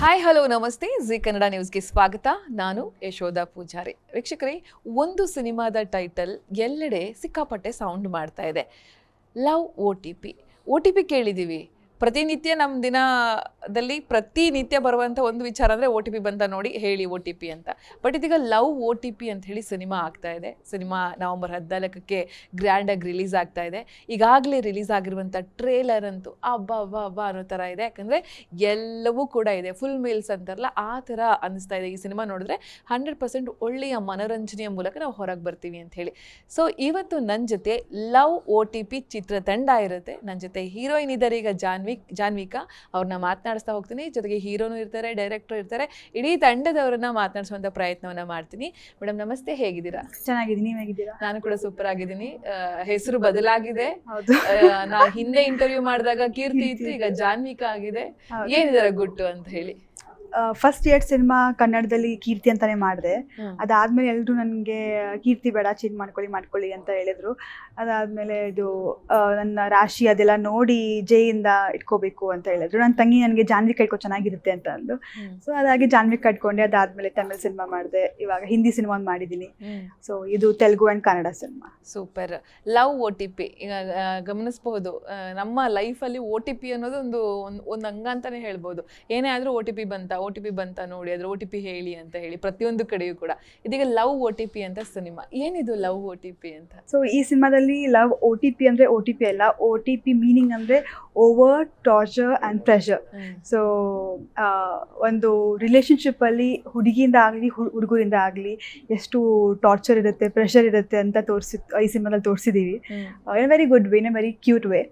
Hi hello ನಮಸ್ತೆ. G Kannada ನ್ಯೂಸ್ಗೆ ಸ್ವಾಗತ. ನಾನು ಯಶೋಧ ಪೂಜಾರಿ. ವೀಕ್ಷಕರೇ, ಒಂದು ಸಿನಿಮಾದ ಟೈಟಲ್ ಎಲ್ಲೆಡೆ ಸಿಕ್ಕಾಪಟ್ಟೆ ಸೌಂಡ್ ಮಾಡ್ತಾ ಇದೆ. Love O T P. O T P ಕೇಳಿದ್ದೀವಿ. ಪ್ರತಿನಿತ್ಯ ನಮ್ಮ ದಿನದಲ್ಲಿ ಪ್ರತಿನಿತ್ಯ ಬರುವಂಥ ಒಂದು ವಿಚಾರ ಅಂದರೆ ಒ ಟಿ ಪಿ ಬಂತ ನೋಡಿ ಹೇಳಿ ಒ ಟಿ ಪಿ ಅಂತ. ಬಟ್ ಇದೀಗ ಲವ್ ಒ ಟಿ ಪಿ ಅಂತ ಹೇಳಿ ಸಿನಿಮಾ ಆಗ್ತಾ ಇದೆ. ಸಿನಿಮಾ ನವಂಬರ್ ಹದಿನಾಲ್ಕಕ್ಕೆ ಗ್ರ್ಯಾಂಡಾಗಿ ರಿಲೀಸ್ ಆಗ್ತಾ ಇದೆ. ಈಗಾಗಲೇ ರಿಲೀಸ್ ಆಗಿರುವಂಥ ಟ್ರೇಲರ್ ಅಂತೂ ಅಬ್ಬಾ ಅಬ್ಬ ಅಬ್ಬ ಅನ್ನೋ ಥರ ಇದೆ. ಯಾಕಂದರೆ ಎಲ್ಲವೂ ಕೂಡ ಇದೆ. ಫುಲ್ ಮೀಲ್ಸ್ ಅಂತಾರಲ್ಲ, ಆ ಥರ ಅನ್ನಿಸ್ತಾ ಇದೆ ಈ ಸಿನಿಮಾ ನೋಡಿದ್ರೆ. ಹಂಡ್ರೆಡ್ ಪರ್ಸೆಂಟ್ ಒಳ್ಳೆಯ ಮನೋರಂಜನೆಯ ಮೂಲಕ ನಾವು ಹೊರಗೆ ಬರ್ತೀವಿ ಅಂತ ಹೇಳಿ. ಸೊ ಇವತ್ತು ನನ್ನ ಜೊತೆ ಲವ್ ಒ ಟಿ ಪಿ ಚಿತ್ರತಂಡ ಇರುತ್ತೆ. ನನ್ನ ಜೊತೆ ಹೀರೋಯಿನ್ ಇದ್ದಾರೆ ಈಗ ಜಾನ್ವಿ. ಜಾನ್ವಿಕಾ ಅವ್ರನ್ನ ಮಾತನಾಡಿಸ್ತಾ ಹೋಗ್ತೀನಿ. ಜೊತೆಗೆ ಹೀರೋನು ಇರ್ತಾರೆ ಡೈರೆಕ್ಟರ್ ಇರ್ತಾರೆ. ಇಡೀ ತಂಡದವರನ್ನ ಮಾತನಾಡಿಸುವಂಥ ಪ್ರಯತ್ನವನ್ನ ಮಾಡ್ತೀನಿ. ಮೇಡಮ್ ನಮಸ್ತೆ. ಹೇಗಿದ್ದೀರಾ? ಚೆನ್ನಾಗಿದ್ದೀನಿ. ಹೇಗಿದ್ದೀರಾ? ನಾನು ಕೂಡ ಸೂಪರ್ ಆಗಿದ್ದೀನಿ. ಹೆಸರು ಬದಲಾಗಿದೆ. ನಾ ಹಿಂದೆ ಇಂಟರ್ವ್ಯೂ ಮಾಡಿದಾಗ ಕೀರ್ತಿ ಇತ್ತು ಈಗ ಜಾನ್ವಿಕಾ ಆಗಿದೆ. ಏನಿದಾರೆ ಗುಟ್ಟು ಅಂತ ಹೇಳಿ. ಫಸ್ಟ್ ಇಯರ್ ಸಿನಿಮಾ ಕನ್ನಡದಲ್ಲಿ ಕೀರ್ತಿ ಅಂತಾನೆ ಮಾಡಿದೆ. ಅದಾದ್ಮೇಲೆ ಎಲ್ಲರೂ ನನಗೆ ಕೀರ್ತಿ ಬೇಡ ಚೇಂಜ್ ಮಾಡ್ಕೊಳ್ಳಿ ಮಾಡ್ಕೊಳ್ಳಿ ಅಂತ ಹೇಳಿದ್ರು. ಅದಾದ್ಮೇಲೆ ಇದು ನನ್ನ ರಾಶಿ ಅದೆಲ್ಲ ನೋಡಿ ಜೈಯಿಂದ ಇಟ್ಕೋಬೇಕು ಅಂತ ಹೇಳಿದ್ರು. ನನ್ನ ತಂಗಿ ನನಗೆ ಜಾನ್ವಿ ಕಟ್ಕೋ ಚೆನ್ನಾಗಿರುತ್ತೆ ಅಂತ ಅಂದು. ಸೊ ಅದಾಗಿ ಜಾನ್ವಿ ಕಟ್ಕೊಂಡೆ. ಅದಾದ್ಮೇಲೆ ತಮಿಳ್ ಸಿನಿಮಾ ಮಾಡಿದೆ. ಇವಾಗ ಹಿಂದಿ ಸಿನಿಮಾ ಮಾಡಿದ್ದೀನಿ. ಸೊ ಇದು Telugu and Kannada cinema super. Love O T P. ಗಮನಿಸಬಹುದು. ನಮ್ಮ ಲೈಫಲ್ಲಿ ಓ ಟಿ ಪಿ ಅನ್ನೋದು ಒಂದು ಒಂದು ಒಂದು ಅಂಗ ಅಂತಾನೆ ಹೇಳ್ಬೋದು ಏನೇ ಆದರೂ ಓ ಟಿ ಪಿ ಬಂತ. ಒ ಟಿ ಪಿ ಬಂತ ನೋಡಿ ಅದ್ರ ಒ ಟಿ ಪಿ ಹೇಳಿ ಅಂತ ಹೇಳಿ ಪ್ರತಿಯೊಂದು ಕಡೆಯೂ ಕೂಡ. ಇದೀಗ ಲವ್ ಒ ಟಿ ಪಿ ಅಂತ ಸಿನಿಮಾ. ಏನಿದು ಲವ್ ಒ ಟಿ ಪಿ ಅಂತ? ಸೊ ಈ ಸಿನಿಮಾದಲ್ಲಿ ಲವ್ ಒ ಟಿ ಪಿ ಅಂದರೆ ಒ ಟಿ ಪಿ ಅಲ್ಲ ಒ ಟಿ ಪಿ ಮೀನಿಂಗ್ ಅಂದ್ರೆ over torture and pressure so ಒಂದು ರಿಲೇಶನ್ಶಿಪ್ಪಲ್ಲಿ ಹುಡುಗಿಯಿಂದ ಆಗಲಿ ಹುಡುಗರಿಂದ ಆಗಲಿ ಎಷ್ಟು ಟಾರ್ಚರ್ ಇರುತ್ತೆ ಪ್ರೆಷರ್ ಇರುತ್ತೆ ಅಂತ ತೋರಿಸಿ ಈ ಸಿನಿಮಾದಲ್ಲಿ ತೋರಿಸಿದೀವಿ. In very good way in very cute way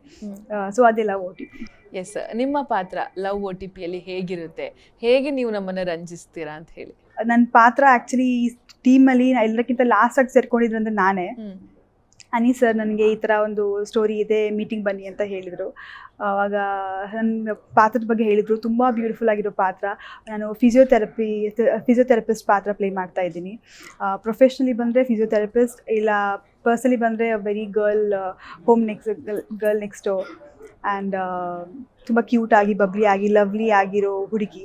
so ಅದೆಲ್ಲ ಓ ಟಿ ಪಿ ಎಸ್ ನಿಮ್ಮ ಪಾತ್ರ ಲವ್ ಓ ಟಿ ಪಿಯಲ್ಲಿ ಹೇಗಿರುತ್ತೆ? ಹೇಗೆ ನೀವು ನಮ್ಮನ್ನು ರಂಜಿಸ್ತೀರಾ ಅಂತ ಹೇಳಿ. ನನ್ನ ಪಾತ್ರ ಆ್ಯಕ್ಚುಲಿ ಈ ಟೀಮಲ್ಲಿ ಎಲ್ಲಕ್ಕಿಂತ ಆಗಿ ಸೇರ್ಕೊಂಡಿದ್ರು ಅಂದರೆ ನಾನೇ. ಅನಿ ಸರ್ ನನಗೆ ಈ ಥರ ಒಂದು ಸ್ಟೋರಿ ಇದೆ ಮೀಟಿಂಗ್ ಬನ್ನಿ ಅಂತ ಹೇಳಿದರು. ಆವಾಗ ನನ್ನ ಪಾತ್ರದ ಬಗ್ಗೆ ಹೇಳಿದರು. ತುಂಬ ಬ್ಯೂಟಿಫುಲ್ ಆಗಿರೋ ಪಾತ್ರ. ನಾನು ಫಿಸಿಯೋಥೆರಪಿ ಫಿಸಿಯೋಥೆರಪಿಸ್ಟ್ ಪಾತ್ರ ಪ್ಲೇ ಮಾಡ್ತಾ ಇದ್ದೀನಿ. ಪ್ರೊಫೆಷ್ನಲಿ ಬಂದರೆ ಫಿಸಿಯೋಥೆರಪಿಸ್ಟ್ ಇಲ್ಲ ಪರ್ಸನಲಿ ಬಂದರೆ very girl home next girl next and ತುಂಬ ಕ್ಯೂಟ್ ಆಗಿ ಬಬ್ಲಿ ಆಗಿ ಲವ್ಲಿ ಆಗಿರೋ ಹುಡುಗಿ.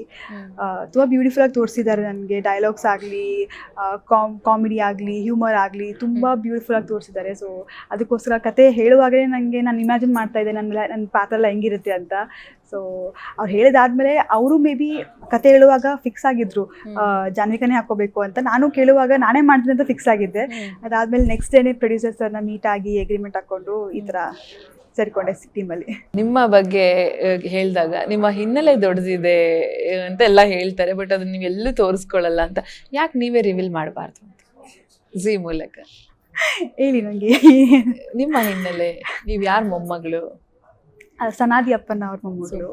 ತುಂಬ ಬ್ಯೂಟಿಫುಲ್ ಆಗಿ ತೋರಿಸಿದ್ದಾರೆ ನನಗೆ. ಡೈಲಾಗ್ಸ್ ಆಗಲಿ ಕಾಮ್ ಕಾಮಿಡಿ ಆಗಲಿ ಹ್ಯೂಮರ್ ಆಗಲಿ ತುಂಬ ಬ್ಯೂಟಿಫುಲ್ ಆಗಿ ತೋರಿಸಿದ್ದಾರೆ ಸೊ ಅದಕ್ಕೋಸ್ಕರ ಕತೆ ಹೇಳುವಾಗಲೇ ನನಗೆ ನಾನು ಇಮ್ಯಾಜಿನ್ ಮಾಡ್ತಾ ಇದ್ದೆ. ನನ್ನ ನನ್ನ ಪಾತ್ರ ಎಲ್ಲ ಹೆಂಗಿರುತ್ತೆ ಅಂತ. ಸೊ ಅವ್ರು ಹೇಳಿದಾದ್ಮೇಲೆ ಅವರು ಮೇ ಬಿ ಕತೆ ಹೇಳುವಾಗ ಫಿಕ್ಸ್ ಆಗಿದ್ರು. ಜಾನ್ವಿಕನೇ ಹಾಕೋಬೇಕು ಅಂತ ನಾನು ಕೇಳುವಾಗ ನಾನೇ ಮಾಡ್ತೀನಿ ಅಂತ ಫಿಕ್ಸ್ ಆಗಿದ್ದೆ. ಅದಾದ್ಮೇಲೆ ನೆಕ್ಸ್ಟ್ ಡೇನೇ ಪ್ರೊಡ್ಯೂಸರ್ ಸರ್ನ ಮೀಟ್ ಆಗಿ ಅಗ್ರಿಮೆಂಟ್ ಹಾಕೊಂಡು ಈ ಥರ ಸೇರ್ಕೊಂಡೆ ಟೀಮಲ್ಲಿ ನಿಮ್ಮ ಬಗ್ಗೆ ಹೇಳಿದಾಗ ನಿಮ್ಮ ಹಿನ್ನೆಲೆ ದೊಡ್ಡದಿದೆ ಅಂತ ಎಲ್ಲ ಹೇಳ್ತಾರೆ ಬಟ್ ಅದನ್ನ ನೀವು ಎಲ್ಲೂ ತೋರಿಸ್ಕೊಳ್ಳಲ್ಲ ಅಂತ. ಯಾಕೆ ನೀವೇ ರಿವೀಲ್ ಮಾಡಬಾರ್ದು ಅಂತ? ಜಿ ಮೂಲಕ. ಹೇಳಿ ನನಗೆ ನಿಮ್ಮ ಹಿನ್ನೆಲೆ ನೀವು ಯಾರ ಮೊಮ್ಮಗಳು? ಸನಾದಿ ಅಪ್ಪನ ಅವ್ರ ಮೊಮ್ಮಗಳು.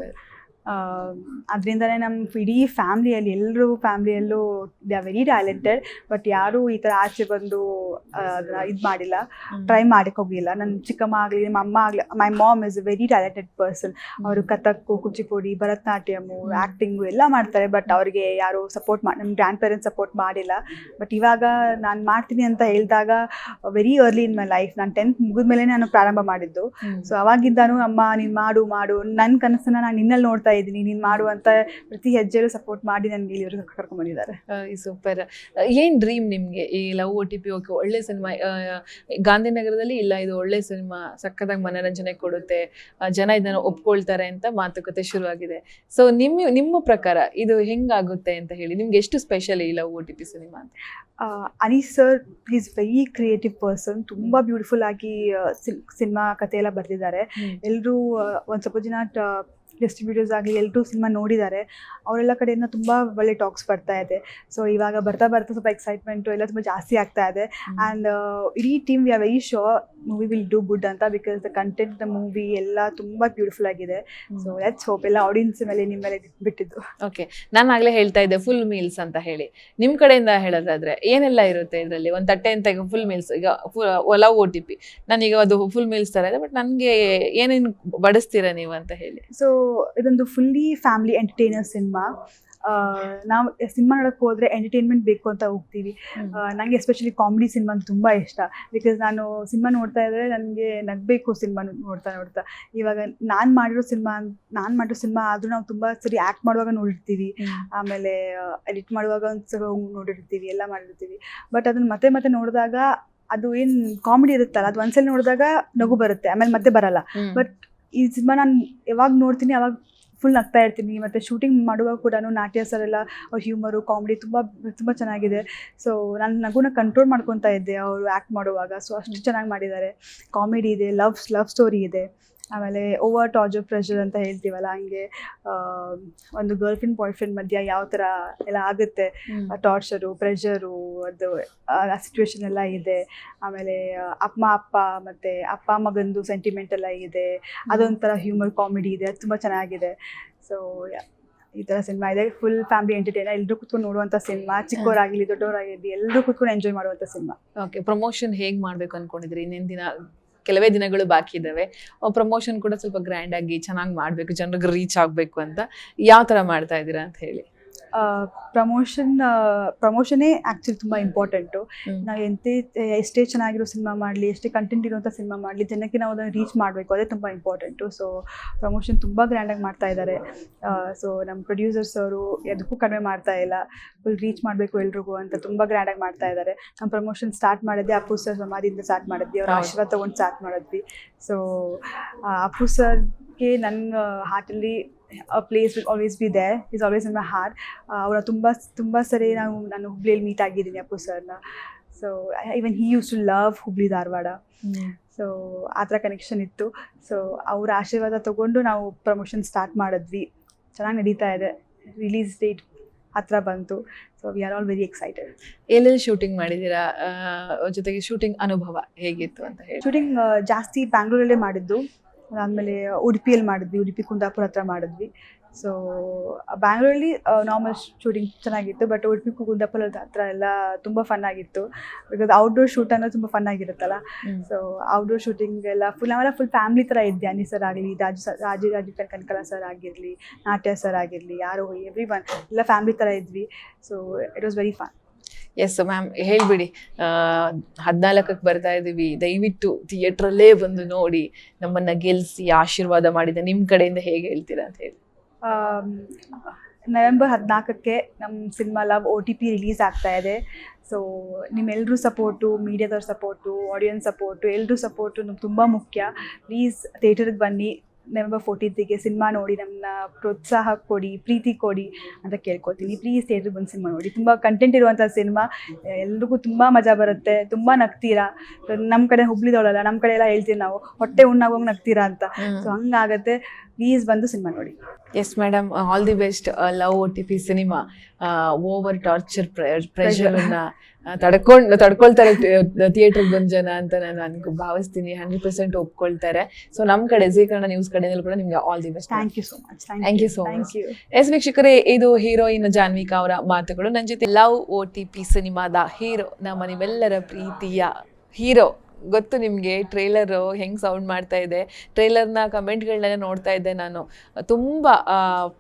ಅದರಿಂದನೇ ನಮ್ಮ ಇಡೀ ಫ್ಯಾಮ್ಲಿಯಲ್ಲಿ ಎಲ್ಲರೂ ಫ್ಯಾಮ್ಲಿಯಲ್ಲೂ they are very talented but ಯಾರೂ ಈ ಥರ ಆಚೆ ಬಂದು ಅದನ್ನ ಇದು ಮಾಡಿಲ್ಲ ಟ್ರೈ ಮಾಡಕ್ಕೆ ಹೋಗಿಲ್ಲ ನನ್ನ ಚಿಕ್ಕಮ್ಮ ಆಗಲಿ ನಮ್ಮ ಅಮ್ಮ ಆಗಲಿ my mom is a very talented person. ಅವರು ಕಥಕ್ಕು ಕುಚಿಪುಡಿ ಭರತನಾಟ್ಯಮು. ಆ್ಯಕ್ಟಿಂಗು ಎಲ್ಲ ಮಾಡ್ತಾರೆ ಬಟ್ ಅವರಿಗೆ ಯಾರು ಸಪೋರ್ಟ್ ಮಾಡಿ ನಮ್ಮ ಗ್ರ್ಯಾಂಡ್ ಪೇರೆಂಟ್ಸ್ ಸಪೋರ್ಟ್ ಮಾಡಿಲ್ಲ. ಬಟ್ ಇವಾಗ ನಾನು ಮಾಡ್ತೀನಿ ಅಂತ ಹೇಳಿದಾಗ very early in my life ನಾನು ಟೆಂತ್ ಮುಗಿದ್ಮೇಲೆ ನಾನು ಪ್ರಾರಂಭ ಮಾಡಿದ್ದು. ಸೊ ಅವಾಗಿದ್ದಾನು ಅಮ್ಮ ನೀನು ಮಾಡು ಮಾಡು ನನ್ನ ಕನಸನ್ನ ನಾನು ನಿನ್ನಲ್ಲಿ ನೋಡ್ತಾ ಇದ್ದೀನಿ ನೀನು ಮಾಡುವಂತ ಪ್ರತಿ ಹೆಜ್ಜೆಯಲ್ಲೂ ಸಪೋರ್ಟ್ ಮಾಡಿ ನನಗೆ ಇಲ್ಲಿವರೆಗೂ ಕರ್ಕೊಂಡ್ ಬಂದಿದ್ದಾರೆ. ಸೂಪರ್ ಏನ್ ಡ್ರೀಮ್ ನಿಮ್ಗೆ? ಈ love O T P okay ಒಳ್ಳೆ ಸಿನಿಮಾ ಗಾಂಧಿನಗರದಲ್ಲಿ ಇಲ್ಲ ಇದು ಒಳ್ಳೆ ಸಿನಿಮಾ ಸಕ್ಕತ್ತಾಗಿ ಮನೋರಂಜನೆ ಕೊಡುತ್ತೆ ಜನ ಇದನ್ನು ಒಪ್ಕೊಳ್ತಾರೆ ಅಂತ ಮಾತುಕತೆ ಶುರುವಾಗಿದೆ. ಸೊ ನಿಮ್ಮ ನಿಮ್ಮ ಪ್ರಕಾರ ಇದು ಹೆಂಗಾಗುತ್ತೆ ಅಂತ ಹೇಳಿ ನಿಮ್ಗೆ ಎಷ್ಟು ಸ್ಪೆಷಲ್ ಈ love O T P cinema ಅಂತ? Anees sir is very creative person ತುಂಬ ಬ್ಯೂಟಿಫುಲ್ ಆಗಿ ಸಿನಿಮಾ ಕಥೆ ಎಲ್ಲ ಬರೆದಿದ್ದಾರೆ. ಎಲ್ಲರೂ ಒಂದು ಸ್ವಲ್ಪ ಜನ ಡಿಸ್ಟ್ರಿಬ್ಯೂಟರ್ಸ್ ಆಗಲಿ ಎಲ್ಲರೂ ಸಿನಿಮಾ ನೋಡಿದ್ದಾರೆ ಅವರೆಲ್ಲ ಕಡೆಯಿಂದ ತುಂಬ ಒಳ್ಳೆ ಟಾಕ್ಸ್ ಬರ್ತಾ ಇದೆ. ಸೊ ಇವಾಗ ಬರ್ತಾ ಬರ್ತಾ ಸ್ವಲ್ಪ ಎಕ್ಸೈಟ್ಮೆಂಟು ಎಲ್ಲ ತುಂಬ ಜಾಸ್ತಿ ಆಗ್ತಾ ಇದೆ. ಆ್ಯಂಡ್ ಇಡೀ team we are very sure movie will do good ಅಂತ because the content the movie ಎಲ್ಲ ತುಂಬ ಬ್ಯೂಟಿಫುಲ್ ಆಗಿದೆ. ಸೊ ಲೆಟ್ಸ್ ಹೋಪ್ ಎಲ್ಲ ಆಡಿಯನ್ಸ್ ಮೇಲೆ ನಿಮ್ಮ ಮೇಲೆ ಬಿಟ್ಟಿದ್ದು. ಓಕೆ ನಾನು ಆಗಲೇ ಹೇಳ್ತಾ ಇದ್ದೆ ಫುಲ್ ಮೀಲ್ಸ್ ಅಂತ ಹೇಳಿ. ನಿಮ್ಮ ಕಡೆಯಿಂದ ಹೇಳೋದಾದ್ರೆ ಏನೆಲ್ಲ ಇರುತ್ತೆ ಇದರಲ್ಲಿ? ಒಂದು ತಟ್ಟೆ ಅಂತ ಈಗ ಫುಲ್ ಮೀಲ್ಸ್ ಈಗ ಲವ್ ಓ ಟಿ ಪಿ. ನಾನೀಗ ಅದು ಫುಲ್ ಮೀಲ್ಸ್ ಥರ ಇದೆ ಬಟ್ ನನಗೆ ಏನೇನು ಬಡಿಸ್ತೀರಾ ನೀವು ಅಂತ ಹೇಳಿ. ಸೊ ಇದೊಂದು ಫುಲ್ಲಿ ಫ್ಯಾಮಿಲಿ ಎಂಟರ್ಟೈನರ್ ಸಿನಿಮಾ ನಾವು ಸಿನಿಮಾ ನೋಡಕ್ಕೆ ಹೋದ್ರೆ ಎಂಟರ್ಟೈನ್ಮೆಂಟ್ ಬೇಕು ಅಂತ ಹೋಗ್ತೀವಿ. ನನಗೆ ಎಸ್ಪೆಷಲಿ ಕಾಮಿಡಿ ಸಿನಿಮಾ ತುಂಬ ಇಷ್ಟ. ಬಿಕಾಸ್ ನಾನು ಸಿನಿಮಾ ನೋಡ್ತಾ ಇದ್ರೆ ನನಗೆ ನಗಬೇಕು ಸಿನಿಮಾ ನೋಡ್ತಾ ನೋಡ್ತಾ. ಇವಾಗ ನಾನು ಮಾಡಿರೋ ಸಿನಿಮಾ ನಾನು ಮಾಡಿರೋ ಸಿನಿಮಾ ಆದರೂ ನಾವು ತುಂಬ ಸರಿ ಆ್ಯಕ್ಟ್ ಮಾಡುವಾಗ ನೋಡಿರ್ತೀವಿ. ಆಮೇಲೆ ಎಡಿಟ್ ಮಾಡುವಾಗ ಒಂದ್ಸಲ ನೋಡಿರ್ತೀವಿ ಎಲ್ಲ ಮಾಡಿರ್ತೀವಿ. ಬಟ್ ಅದನ್ನು ಮತ್ತೆ ಮತ್ತೆ ನೋಡಿದಾಗ ಅದು ಏನು ಕಾಮಿಡಿ ಇರುತ್ತಲ್ಲ ಅದು ಒಂದ್ಸಲ ನೋಡಿದಾಗ ನಗು ಬರುತ್ತೆ. ಆಮೇಲೆ ಮತ್ತೆ ಬರಲ್ಲ. ಬಟ್ ಈ ಸಿನಿಮಾ ನಾನು ಯಾವಾಗ ನೋಡ್ತೀನಿ ಅವಾಗ ಫುಲ್ ನಗ್ತಾ ಇರ್ತೀನಿ. ಮತ್ತು ಶೂಟಿಂಗ್ ಮಾಡುವಾಗ ಕೂಡ ನಾಟ್ಯ ಸರ್ ಎಲ್ಲ ಅವ್ರ ಹ್ಯೂಮರು ಕಾಮಿಡಿ ತುಂಬ ತುಂಬ ಚೆನ್ನಾಗಿದೆ. ಸೊ ನಾನು ನಗುನ ಕಂಟ್ರೋಲ್ ಮಾಡ್ಕೊತಾ ಇದ್ದೆ ಅವರು ಆ್ಯಕ್ಟ್ ಮಾಡುವಾಗ. ಸೊ ಅಷ್ಟು ಚೆನ್ನಾಗಿ ಮಾಡಿದ್ದಾರೆ. ಕಾಮಿಡಿ ಇದೆ ಲವ್ಸ್ ಲವ್ ಸ್ಟೋರಿ ಇದೆ. ಆಮೇಲೆ ಓವರ್ ಟಾರ್ಜರ್ ಪ್ರೆಷರ್ ಅಂತ ಹೇಳ್ತೀವಲ್ಲ ಹಂಗೆ ಒಂದು ಗರ್ಲ್ ಫ್ರೆಂಡ್ ಬಾಯ್ ಫ್ರೆಂಡ್ ಮಧ್ಯ ಯಾವ ಥರ ಎಲ್ಲ ಆಗುತ್ತೆ. ಟಾರ್ಚರು ಪ್ರೆಷರು ಅದು ಆ ಸಿಚುವೇಶನ್ ಎಲ್ಲ ಇದೆ. ಆಮೇಲೆ ಅಮ್ಮ ಅಪ್ಪ ಮತ್ತು ಅಪ್ಪ ಮಗಂದು ಸೆಂಟಿಮೆಂಟ್ ಎಲ್ಲ ಇದೆ. ಅದೊಂಥರ ಹ್ಯೂಮರ್ ಕಾಮಿಡಿ ಇದೆ ಅದು ತುಂಬ ಚೆನ್ನಾಗಿದೆ. ಸೊ ಈ ಥರ ಸಿನಿಮಾ ಇದೆ. ಫುಲ್ ಫ್ಯಾಮಿಲಿ ಎಂಟರ್ಟೈನರ್ ಎಲ್ಲರೂ ಕೂತ್ಕೊಂಡು ನೋಡುವಂಥ ಸಿನಿಮಾ ಚಿಕ್ಕವರಾಗಿರಲಿ ದೊಡ್ಡವರಾಗಿರಲಿ ಎಲ್ಲರೂ ಕೂತ್ಕೊಂಡು ಎಂಜಾಯ್ ಮಾಡುವಂಥ ಸಿನಿಮಾ ಓಕೆ ಪ್ರಮೋಷನ್ ಹೇಗೆ ಮಾಡಬೇಕು ಅಂದ್ಕೊಂಡಿದ್ರಿ ಇನ್ನೇನು ದಿನ ಕೆಲವೇ ದಿನಗಳು ಬಾಕಿ ಇದ್ದಾವೆ ಪ್ರಮೋಷನ್ ಕೂಡ ಸ್ವಲ್ಪ ಗ್ರ್ಯಾಂಡ್ ಆಗಿ ಚೆನ್ನಾಗಿ ಮಾಡ್ಬೇಕು, ಜನರಿಗೆ ರೀಚ್ ಆಗ್ಬೇಕು ಅಂತ. ಯಾವ ತರ ಮಾಡ್ತಾ ಇದ್ದೀರಾ ಅಂತ ಹೇಳಿ. ಪ್ರಮೋಷನ್ ಪ್ರಮೋಷನೇ ಆ್ಯಕ್ಚುಲಿ ತುಂಬ ಇಂಪಾರ್ಟೆಂಟು. ನಾವು ಎಂತೆ ಎಷ್ಟೇ ಚೆನ್ನಾಗಿರೋ ಸಿನಿಮಾ ಮಾಡಲಿ ಎಷ್ಟೇ ಕಂಟೆಂಟ್ ಇರುವಂಥ ಸಿನಿಮಾ ಮಾಡಲಿ ಜನಕ್ಕೆ ನಾವು ಅದನ್ನು ರೀಚ್ ಮಾಡಬೇಕು. ಅದೇ ತುಂಬ ಇಂಪಾರ್ಟೆಂಟು ಸೊ ಪ್ರಮೋಷನ್ ತುಂಬ ಗ್ರ್ಯಾಂಡಾಗಿ ಮಾಡ್ತಾ ಇದ್ದಾರೆ ಸೊ ನಮ್ಮ ಪ್ರೊಡ್ಯೂಸರ್ಸ್ ಅವರು ಎದಕ್ಕೂ ಕಡಿಮೆ ಮಾಡ್ತಾ ಇಲ್ಲ. ಫುಲ್ ರೀಚ್ ಮಾಡಬೇಕು ಎಲ್ರಿಗೂ ಅಂತ ತುಂಬ ಗ್ರ್ಯಾಂಡಾಗಿ ಮಾಡ್ತಾ ಇದ್ದಾರೆ ನಮ್ಮ ಪ್ರಮೋಷನ್ ಸ್ಟಾರ್ಟ್ ಮಾಡಿದ್ವಿ ಅಪ್ಪು ಸರ್ ಸಮಾಧಿಯಿಂದ ಸ್ಟಾರ್ಟ್ ಮಾಡಿದ್ವಿ. ಅವ್ರ. ಆಶೀರ್ವಾದ ತೊಗೊಂಡು ಸ್ಟಾರ್ಟ್ ಮಾಡಿದ್ವಿ. ಸೊ ಅಪ್ಪು ಸರ್ಗೆ ನನ್ನ ಹಾರ್ಟಲ್ಲಿ place will always be there is always in my heart ಅವರ ತುಂಬ ತುಂಬ ಸರಿ ನಾವು ನಾನು ಹುಬ್ಳಿಯಲ್ಲಿ ಮೀಟ್ ಆಗಿದ್ದೀನಿ ಅಪ್ಪು ಸರ್ನ so even he use to love Hubli Dharwad so ಆ ಥರ ಕನೆಕ್ಷನ್ ಇತ್ತು. ಸೊ ಅವ್ರ ಆಶೀರ್ವಾದ ತೊಗೊಂಡು ನಾವು ಪ್ರಮೋಷನ್ ಸ್ಟಾರ್ಟ್ ಮಾಡಿದ್ವಿ. ಚೆನ್ನಾಗಿ ನಡೀತಾ ಇದೆ. ರಿಲೀಸ್ ಡೇಟ್ ಹತ್ರ ಬಂತು. So we are all very excited ಎಲ್ಲೆಲ್ಲಿ ಶೂಟಿಂಗ್ ಮಾಡಿದ್ದೀರಾ? ಜೊತೆಗೆ ಶೂಟಿಂಗ್ ಅನುಭವ ಹೇಗಿತ್ತು ಅಂತ ಹೇಳಿ. ಶೂಟಿಂಗ್ ಜಾಸ್ತಿ ಬ್ಯಾಂಗ್ಳೂರಲ್ಲೇ ಮಾಡಿದ್ದು. ಅದಾದಮೇಲೆ ಉಡುಪಿಯಲ್ಲಿ ಮಾಡಿದ್ವಿ ಉಡುಪಿ ಕುಂದಾಪುರ ಹತ್ರ ಮಾಡಿದ್ವಿ. ಸೊ ಬ್ಯಾಂಗ್ಳೂರಲ್ಲಿ ನಾರ್ಮಲ್ ಶೂಟಿಂಗ್ ಚೆನ್ನಾಗಿತ್ತು ಬಟ್ ಉಡುಪಿ ಕುಂದಾಪುರ ಹತ್ರ ಎಲ್ಲ ತುಂಬ ಫನ್ ಆಗಿತ್ತು. ಬಿಕಾಸ್ ಔಟ್ಡೋರ್ ಶೂಟ್ ಅನ್ನೋದು ತುಂಬ ಫನ್ ಆಗಿರುತ್ತಲ್ಲ. ಸೊ ಔಟ್ಡೋರ್ ಶೂಟಿಂಗ್ ಎಲ್ಲ ಫುಲ್ ನಾವೆಲ್ಲ ಫುಲ್ ಫ್ಯಾಮಿಲಿ ಥರ ಇದ್ದೆ ಅನಿ ಸರ್ ಆಗಲಿ ರಾಜು ಸರ್ ರಾಜು ರಾಜು ಕನಕಲ ಸರ್ ಆಗಿರಲಿ ನಾಟ್ಯ ಸರ್ ಆಗಿರಲಿ ಯಾರು ಎವ್ರಿ ಒನ್ ಎಲ್ಲ ಫ್ಯಾಮಿಲಿ ಥರ ಇದ್ವಿ. So it was very fun yes ma'am ಹೇಳ್ಬಿಡಿ. ಹದಿನಾಲ್ಕಕ್ಕೆ ಬರ್ತಾ ಇದ್ದೀವಿ ದಯವಿಟ್ಟು ಥಿಯೇಟ್ರಲ್ಲೇ ಬಂದು ನೋಡಿ ನಮ್ಮನ್ನ ಗೆಲ್ಸಿ, ಆಶೀರ್ವಾದ ಮಾಡಿದ ನಿಮ್ಮ ಕಡೆಯಿಂದ ಹೇಗೆ ಹೇಳ್ತೀರಾ ಅಂತ ಹೇಳಿ. ನವೆಂಬರ್ ಹದಿನಾಲ್ಕಕ್ಕೆ ನಮ್ಮ cinema love O T P release ಆಗ್ತಾ ಇದೆ. ಸೊ ನಿಮ್ಮೆಲ್ಲರೂ ಸಪೋರ್ಟು, ಮೀಡಿಯಾದವ್ರ ಸಪೋರ್ಟು, ಆಡಿಯನ್ಸ್ ಸಪೋರ್ಟು ಎಲ್ಲರೂ ಸಪೋರ್ಟು ನಮ್ಗೆ ತುಂಬ ಮುಖ್ಯ. ಪ್ಲೀಸ್ ಥಿಯೇಟರ್ಗೆ ಬನ್ನಿ. ನವೆಂಬರ್ ಫೋರ್ಟೀನ್ತಿಗೆ ಸಿನಿಮಾ ನೋಡಿ ನಮ್ಮನ್ನ ಪ್ರೋತ್ಸಾಹ ಕೊಡಿ ಪ್ರೀತಿ ಕೊಡಿ ಅಂತ ಕೇಳ್ಕೊತೀನಿ ಪ್ಲೀಸ್ ಥಿಯೇಟ್ರಿಗೆ ಬಂದು ಸಿನಿಮಾ ನೋಡಿ. ತುಂಬ ಕಂಟೆಂಟ್ ಇರುವಂಥ ಸಿನಿಮಾ ಎಲ್ರಿಗೂ ತುಂಬ ಮಜಾ ಬರುತ್ತೆ. ತುಂಬ ನಗ್ತೀರಾ? ನಮ್ಮ ಕಡೆ ಹುಬ್ಳಿದವಳಲ್ಲ ನಮ್ಮ ಕಡೆ ಎಲ್ಲ ಹೇಳ್ತೀವಿ ನಾವು ಹೊಟ್ಟೆ ಉಣ್ಣಾಗೋಗಿ ನಗ್ತೀರಾ ಅಂತ. ಸೊ ಹಂಗಾಗತ್ತೆ. ಪ್ಲೀಸ್ ಬಂದು ಸಿನಿಮಾ ನೋಡಿ. Yes madam all the best love O T P cinema over torture pressure ತಡ್ಕೊಂಡ್ ತಡ್ಕೊಳ್ತಾರೆ ಥಿಯೇಟರ್ಗೆ ಬಂದ ಜನ ಅಂತ ನಾನು ಅನ್ಕೊ ಭಾವಿಸ್ತೀನಿ. ಹಂಡ್ರೆಡ್ ಪರ್ಸೆಂಟ್ ಒಪ್ಕೊಳ್ತಾರೆ. ಸೊ ನಮ್ಮ ಕಡೆ ಜೀ ಕನ್ನಡ ನ್ಯೂಸ್ ಕಡೆಯಲ್ಲೂ ಕೂಡ ನಿಮ್ಗೆ all the best thank you so much thank you so. You yes ವೀಕ್ಷಕರೇ ಇದು ಹೀರೋಯಿನ್ ಜಾನ್ವಿಕಾ ಅವರ ಮಾತುಗಳು. ನನ್ನ ಜೊತೆ ಲವ್ ಓ ಟಿ ಪಿ ಸಿನಿಮಾದ ಹೀರೋ ನಮ್ಮ ನಿಮ್ಮೆಲ್ಲರ ಪ್ರೀತಿಯ ಹೀರೋ. ಗೊತ್ತು ನಿಮಗೆ ಟ್ರೇಲರು ಹೆಂಗೆ ಸೌಂಡ್ ಮಾಡ್ತಾ ಇದೆ? ಟ್ರೇಲರ್ನ ಕಮೆಂಟ್ಗಳನ್ನೆಲ್ಲ ನೋಡ್ತಾ ಇದ್ದೆ ನಾನು. ತುಂಬ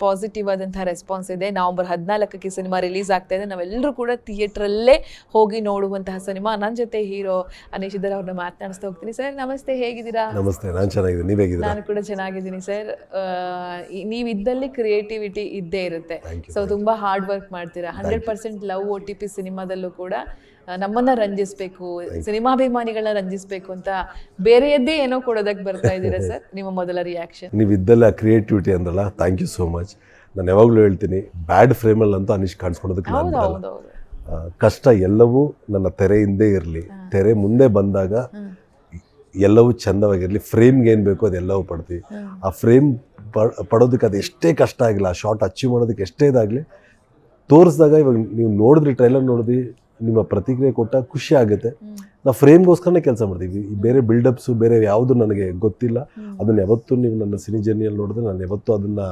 ಪಾಸಿಟಿವ್ ಆದಂತಹ ರೆಸ್ಪಾನ್ಸ್ ಇದೆ. ನವಂಬರ್ ಹದಿನಾಲ್ಕಕ್ಕೆ ಸಿನಿಮಾ ರಿಲೀಸ್ ಆಗ್ತಾ ಇದೆ. ನಾವೆಲ್ಲರೂ ಕೂಡ ಥಿಯೇಟ್ರಲ್ಲೇ ಹೋಗಿ ನೋಡುವಂತಹ ಸಿನಿಮಾ. ನನ್ನ ಜೊತೆ ಹೀರೋ ಅನೀಶ್ ಇದ್ದಾರೆ ಅವ್ರನ್ನ ಮಾತನಾಡಿಸ್ತಾ ಹೋಗ್ತೀನಿ. ಸರ್ ನಮಸ್ತೆ ಹೇಗಿದ್ದೀರಾ? ನಮಸ್ತೆ ನಾನು ಚೆನ್ನಾಗಿದ್ದೀನಿ. ನೀವು ಹೇಗಿದ್ದೀರಾ? ನಾನು ಕೂಡ ಚೆನ್ನಾಗಿದ್ದೀನಿ ಸರ್. ನೀವಿದ್ದಲ್ಲಿ ಕ್ರಿಯೇಟಿವಿಟಿ ಇದ್ದೇ ಇರುತ್ತೆ. ಸೊ ತುಂಬಾ ಹಾರ್ಡ್ ವರ್ಕ್ ಮಾಡ್ತೀರಾ? Hundred percent love O T P ಸಿನಿಮಾದಲ್ಲೂ ಕೂಡ ನಮ್ಮನ್ನ ರಂಜಿಸ್ಬೇಕು ಸಿನಿಮಾಭಿಮಾನಿಗಳನ್ನ ರಂಜಿಸ್ಬೇಕು ಅಂತ ಬೇರೆಯದ್ದೇ ಏನೋ ಕೊಡೋದಕ್ಕೆ ಬರ್ತಾ ಇದ್ದೀರಾ ಸರ್? ನಿಮ್ಮ ಮೊದಲ ರಿಯಾಕ್ಷನ್ ನೀವು ಇದ್ದಲ್ಲ ಕ್ರಿಯೇಟಿವಿಟಿ ಅಂದ್ರಲ್ಲ ಥ್ಯಾಂಕ್ ಯು ಸೋ ಮಚ್ ನಾನು ಯಾವಾಗಲೂ ಹೇಳ್ತೀನಿ ಬ್ಯಾಡ್ ಫ್ರೇಮಲ್ಲಿ ಅಂತೂ ಅನಿಶ್ ಕಾಣಿಸ್ಕೊಳೋದಕ್ಕೆ ನಾನು ಕಷ್ಟ ಎಲ್ಲವೂ ನನ್ನ ತೆರೆ ಹಿಂದೆ ಇರಲಿ ತೆರೆ ಮುಂದೆ ಬಂದಾಗ ಎಲ್ಲವೂ ಚಂದವಾಗಿರಲಿ. ಫ್ರೇಮ್ಗೆ ಏನು ಬೇಕೋ ಅದೆಲ್ಲವೂ ಪಡ್ತೀವಿ. ಆ ಫ್ರೇಮ್ ಪಡೋದಕ್ಕೆ ಅದು ಎಷ್ಟೇ ಕಷ್ಟ ಆಗಿಲ್ಲ ಆ ಶಾರ್ಟ್ ಅಚೀವ್ ಮಾಡೋದಕ್ಕೆ ಎಷ್ಟೇ ಇದಾಗಲಿ ತೋರಿಸಿದಾಗ ಇವಾಗ ನೀವು ನೋಡಿದ್ರಿ ಟ್ರೈಲರ್ ನೋಡಿದ್ರಿ ನಿಮ್ಮ ಪ್ರತಿಕ್ರಿಯೆ ಕೊಟ್ಟ ಖುಷಿ ಆಗುತ್ತೆ. ನಾವು ಫ್ರೇಮ್ಗೋಸ್ಕರನೇ ಕೆಲಸ ಮಾಡ್ತೀವಿ. ಈ ಬೇರೆ ಬಿಲ್ಡಪ್ಸು ಬೇರೆ ಯಾವುದು ನನಗೆ ಗೊತ್ತಿಲ್ಲ. ಅದನ್ನು ಯಾವತ್ತೂ ನೀವು ನನ್ನ ಸಿನಿ ಜರ್ನಿಯಲ್ಲಿ ನೋಡಿದ್ರೆ ನಾನು ಯಾವತ್ತೂ ಅದನ್ನು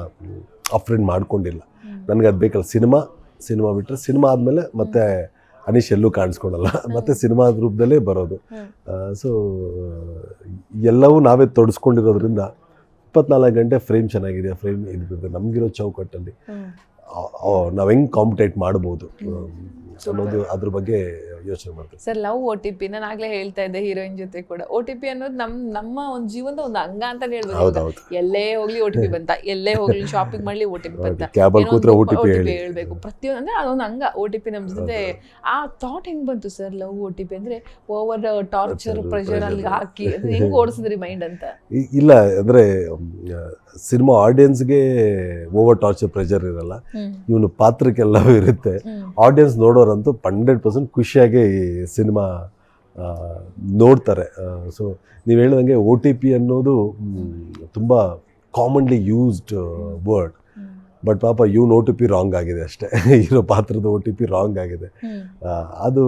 ಅಫ್ರೆಂಡ್ ಮಾಡ್ಕೊಂಡಿಲ್ಲ. ನನಗೆ ಅದು ಬೇಕಲ್ಲ. ಸಿನಿಮಾ ಸಿನಿಮಾ ಬಿಟ್ಟರೆ ಸಿನಿಮಾ ಆದಮೇಲೆ ಮತ್ತೆ ಅನೀಶ್ ಎಲ್ಲೂ ಕಾಣಿಸ್ಕೊಳಲ್ಲ. ಮತ್ತೆ ಸಿನಿಮಾದ ರೂಪದಲ್ಲೇ ಬರೋದು. ಸೊ ಎಲ್ಲವೂ ನಾವೇ ತೊಡಸ್ಕೊಂಡಿರೋದ್ರಿಂದ ಇಪ್ಪತ್ನಾಲ್ಕು ಗಂಟೆ ಫ್ರೇಮ್ ಚೆನ್ನಾಗಿದೆ. ಫ್ರೇಮ್ ಇದು ನಮಗಿರೋ ಚೌಕಟ್ಟಲ್ಲಿ. ನಾವು ಹೆಂಗೆ ಕಾಂಪಿಟೇಟ್ ಮಾಡ್ಬೋದು. ಅನ್ನೋದು ಅದ್ರ ಬಗ್ಗೆ ಯೋಚನೆ ಮಾಡ್ತೀವಿ sir love O T P ನಾನು ಆಗ್ಲೇ ಹೇಳ್ತಾ ಇದ್ದೆ ಹೀರೋಯಿನ್ ಜೊತೆ ಕೂಡ. ಓ ಟಿ ಪಿ ಅನ್ನೋದು ನಮ್ ನಮ್ಮ ಒಂದು ಜೀವನದ ಒಂದು ಅಂಗ ಅಂತ ಹೇಳ್ಬೋದು. ಎಲ್ಲೇ ಹೋಗ್ಲಿ ಓ ಟಿ ಪಿ ಬಂತ. ಎಲ್ಲೇ ಹೋಗ್ಲಿ ಶಾಪಿಂಗ್ ಮಾಡ್ಲಿ ಓ ಟಿ ಪಿ ಬಂತ. ಓ ಟಿ ಪಿ ಹೇಳ್ಬೇಕು. ಪ್ರತಿಯೊಂದು ಅಂದ್ರೆ ಅದೊಂದು ಅಂಗ ಓ ಟಿ ಪಿ ನಮ್ ಜೊತೆ. ಆ ಥಾಟ್ ಹೆಂಗ್ ಬಂತು sir love O T P ಅಂದ್ರೆ ಓವರ್ ಟಾರ್ಚರ್ ಪ್ರೆಷರ್ ಅಲ್ಲಿ ಹಾಕಿ ಅದು ಹೆಂಗ್ ಓಡಿಸಿದ್ರಿ ಮೈಂಡ್ ಅಂತ? ಇಲ್ಲ ಅಂದ್ರೆ ಸಿನಿಮಾ ಆಡಿಯನ್ಸ್ಗೆ ಓವರ್ ಟಾರ್ಚರ್ ಪ್ರೆಷರ್ ಇರಲ್ಲ. ಇವನು ಪಾತ್ರಕ್ಕೆಲ್ಲವೂ ಇರುತ್ತೆ. ಆಡಿಯನ್ಸ್ ನೋಡೋರಂತೂ ಹಂಡ್ರೆಡ್ ಪರ್ಸೆಂಟ್ ಖುಷಿಯಾಗಿ ಈ ಸಿನಿಮಾ ನೋಡ್ತಾರೆ. ಸೊ ನೀವು ಹೇಳ್ದಂಗೆ ಓ ಟಿ ಪಿ ಅನ್ನೋದು ತುಂಬ ಕಾಮನ್ಲಿ ಯೂಸ್ಡ್ ವರ್ಡ್ ಬಟ್ ಪಾಪ ಇವ್ನು ಓ ಟಿ ಪಿ ರಾಂಗ್ ಆಗಿದೆ ಅಷ್ಟೇ. ಇರೋ ಪಾತ್ರದ ಓ ಟಿ ಪಿ ರಾಂಗ್ ಆಗಿದೆ. ಅದು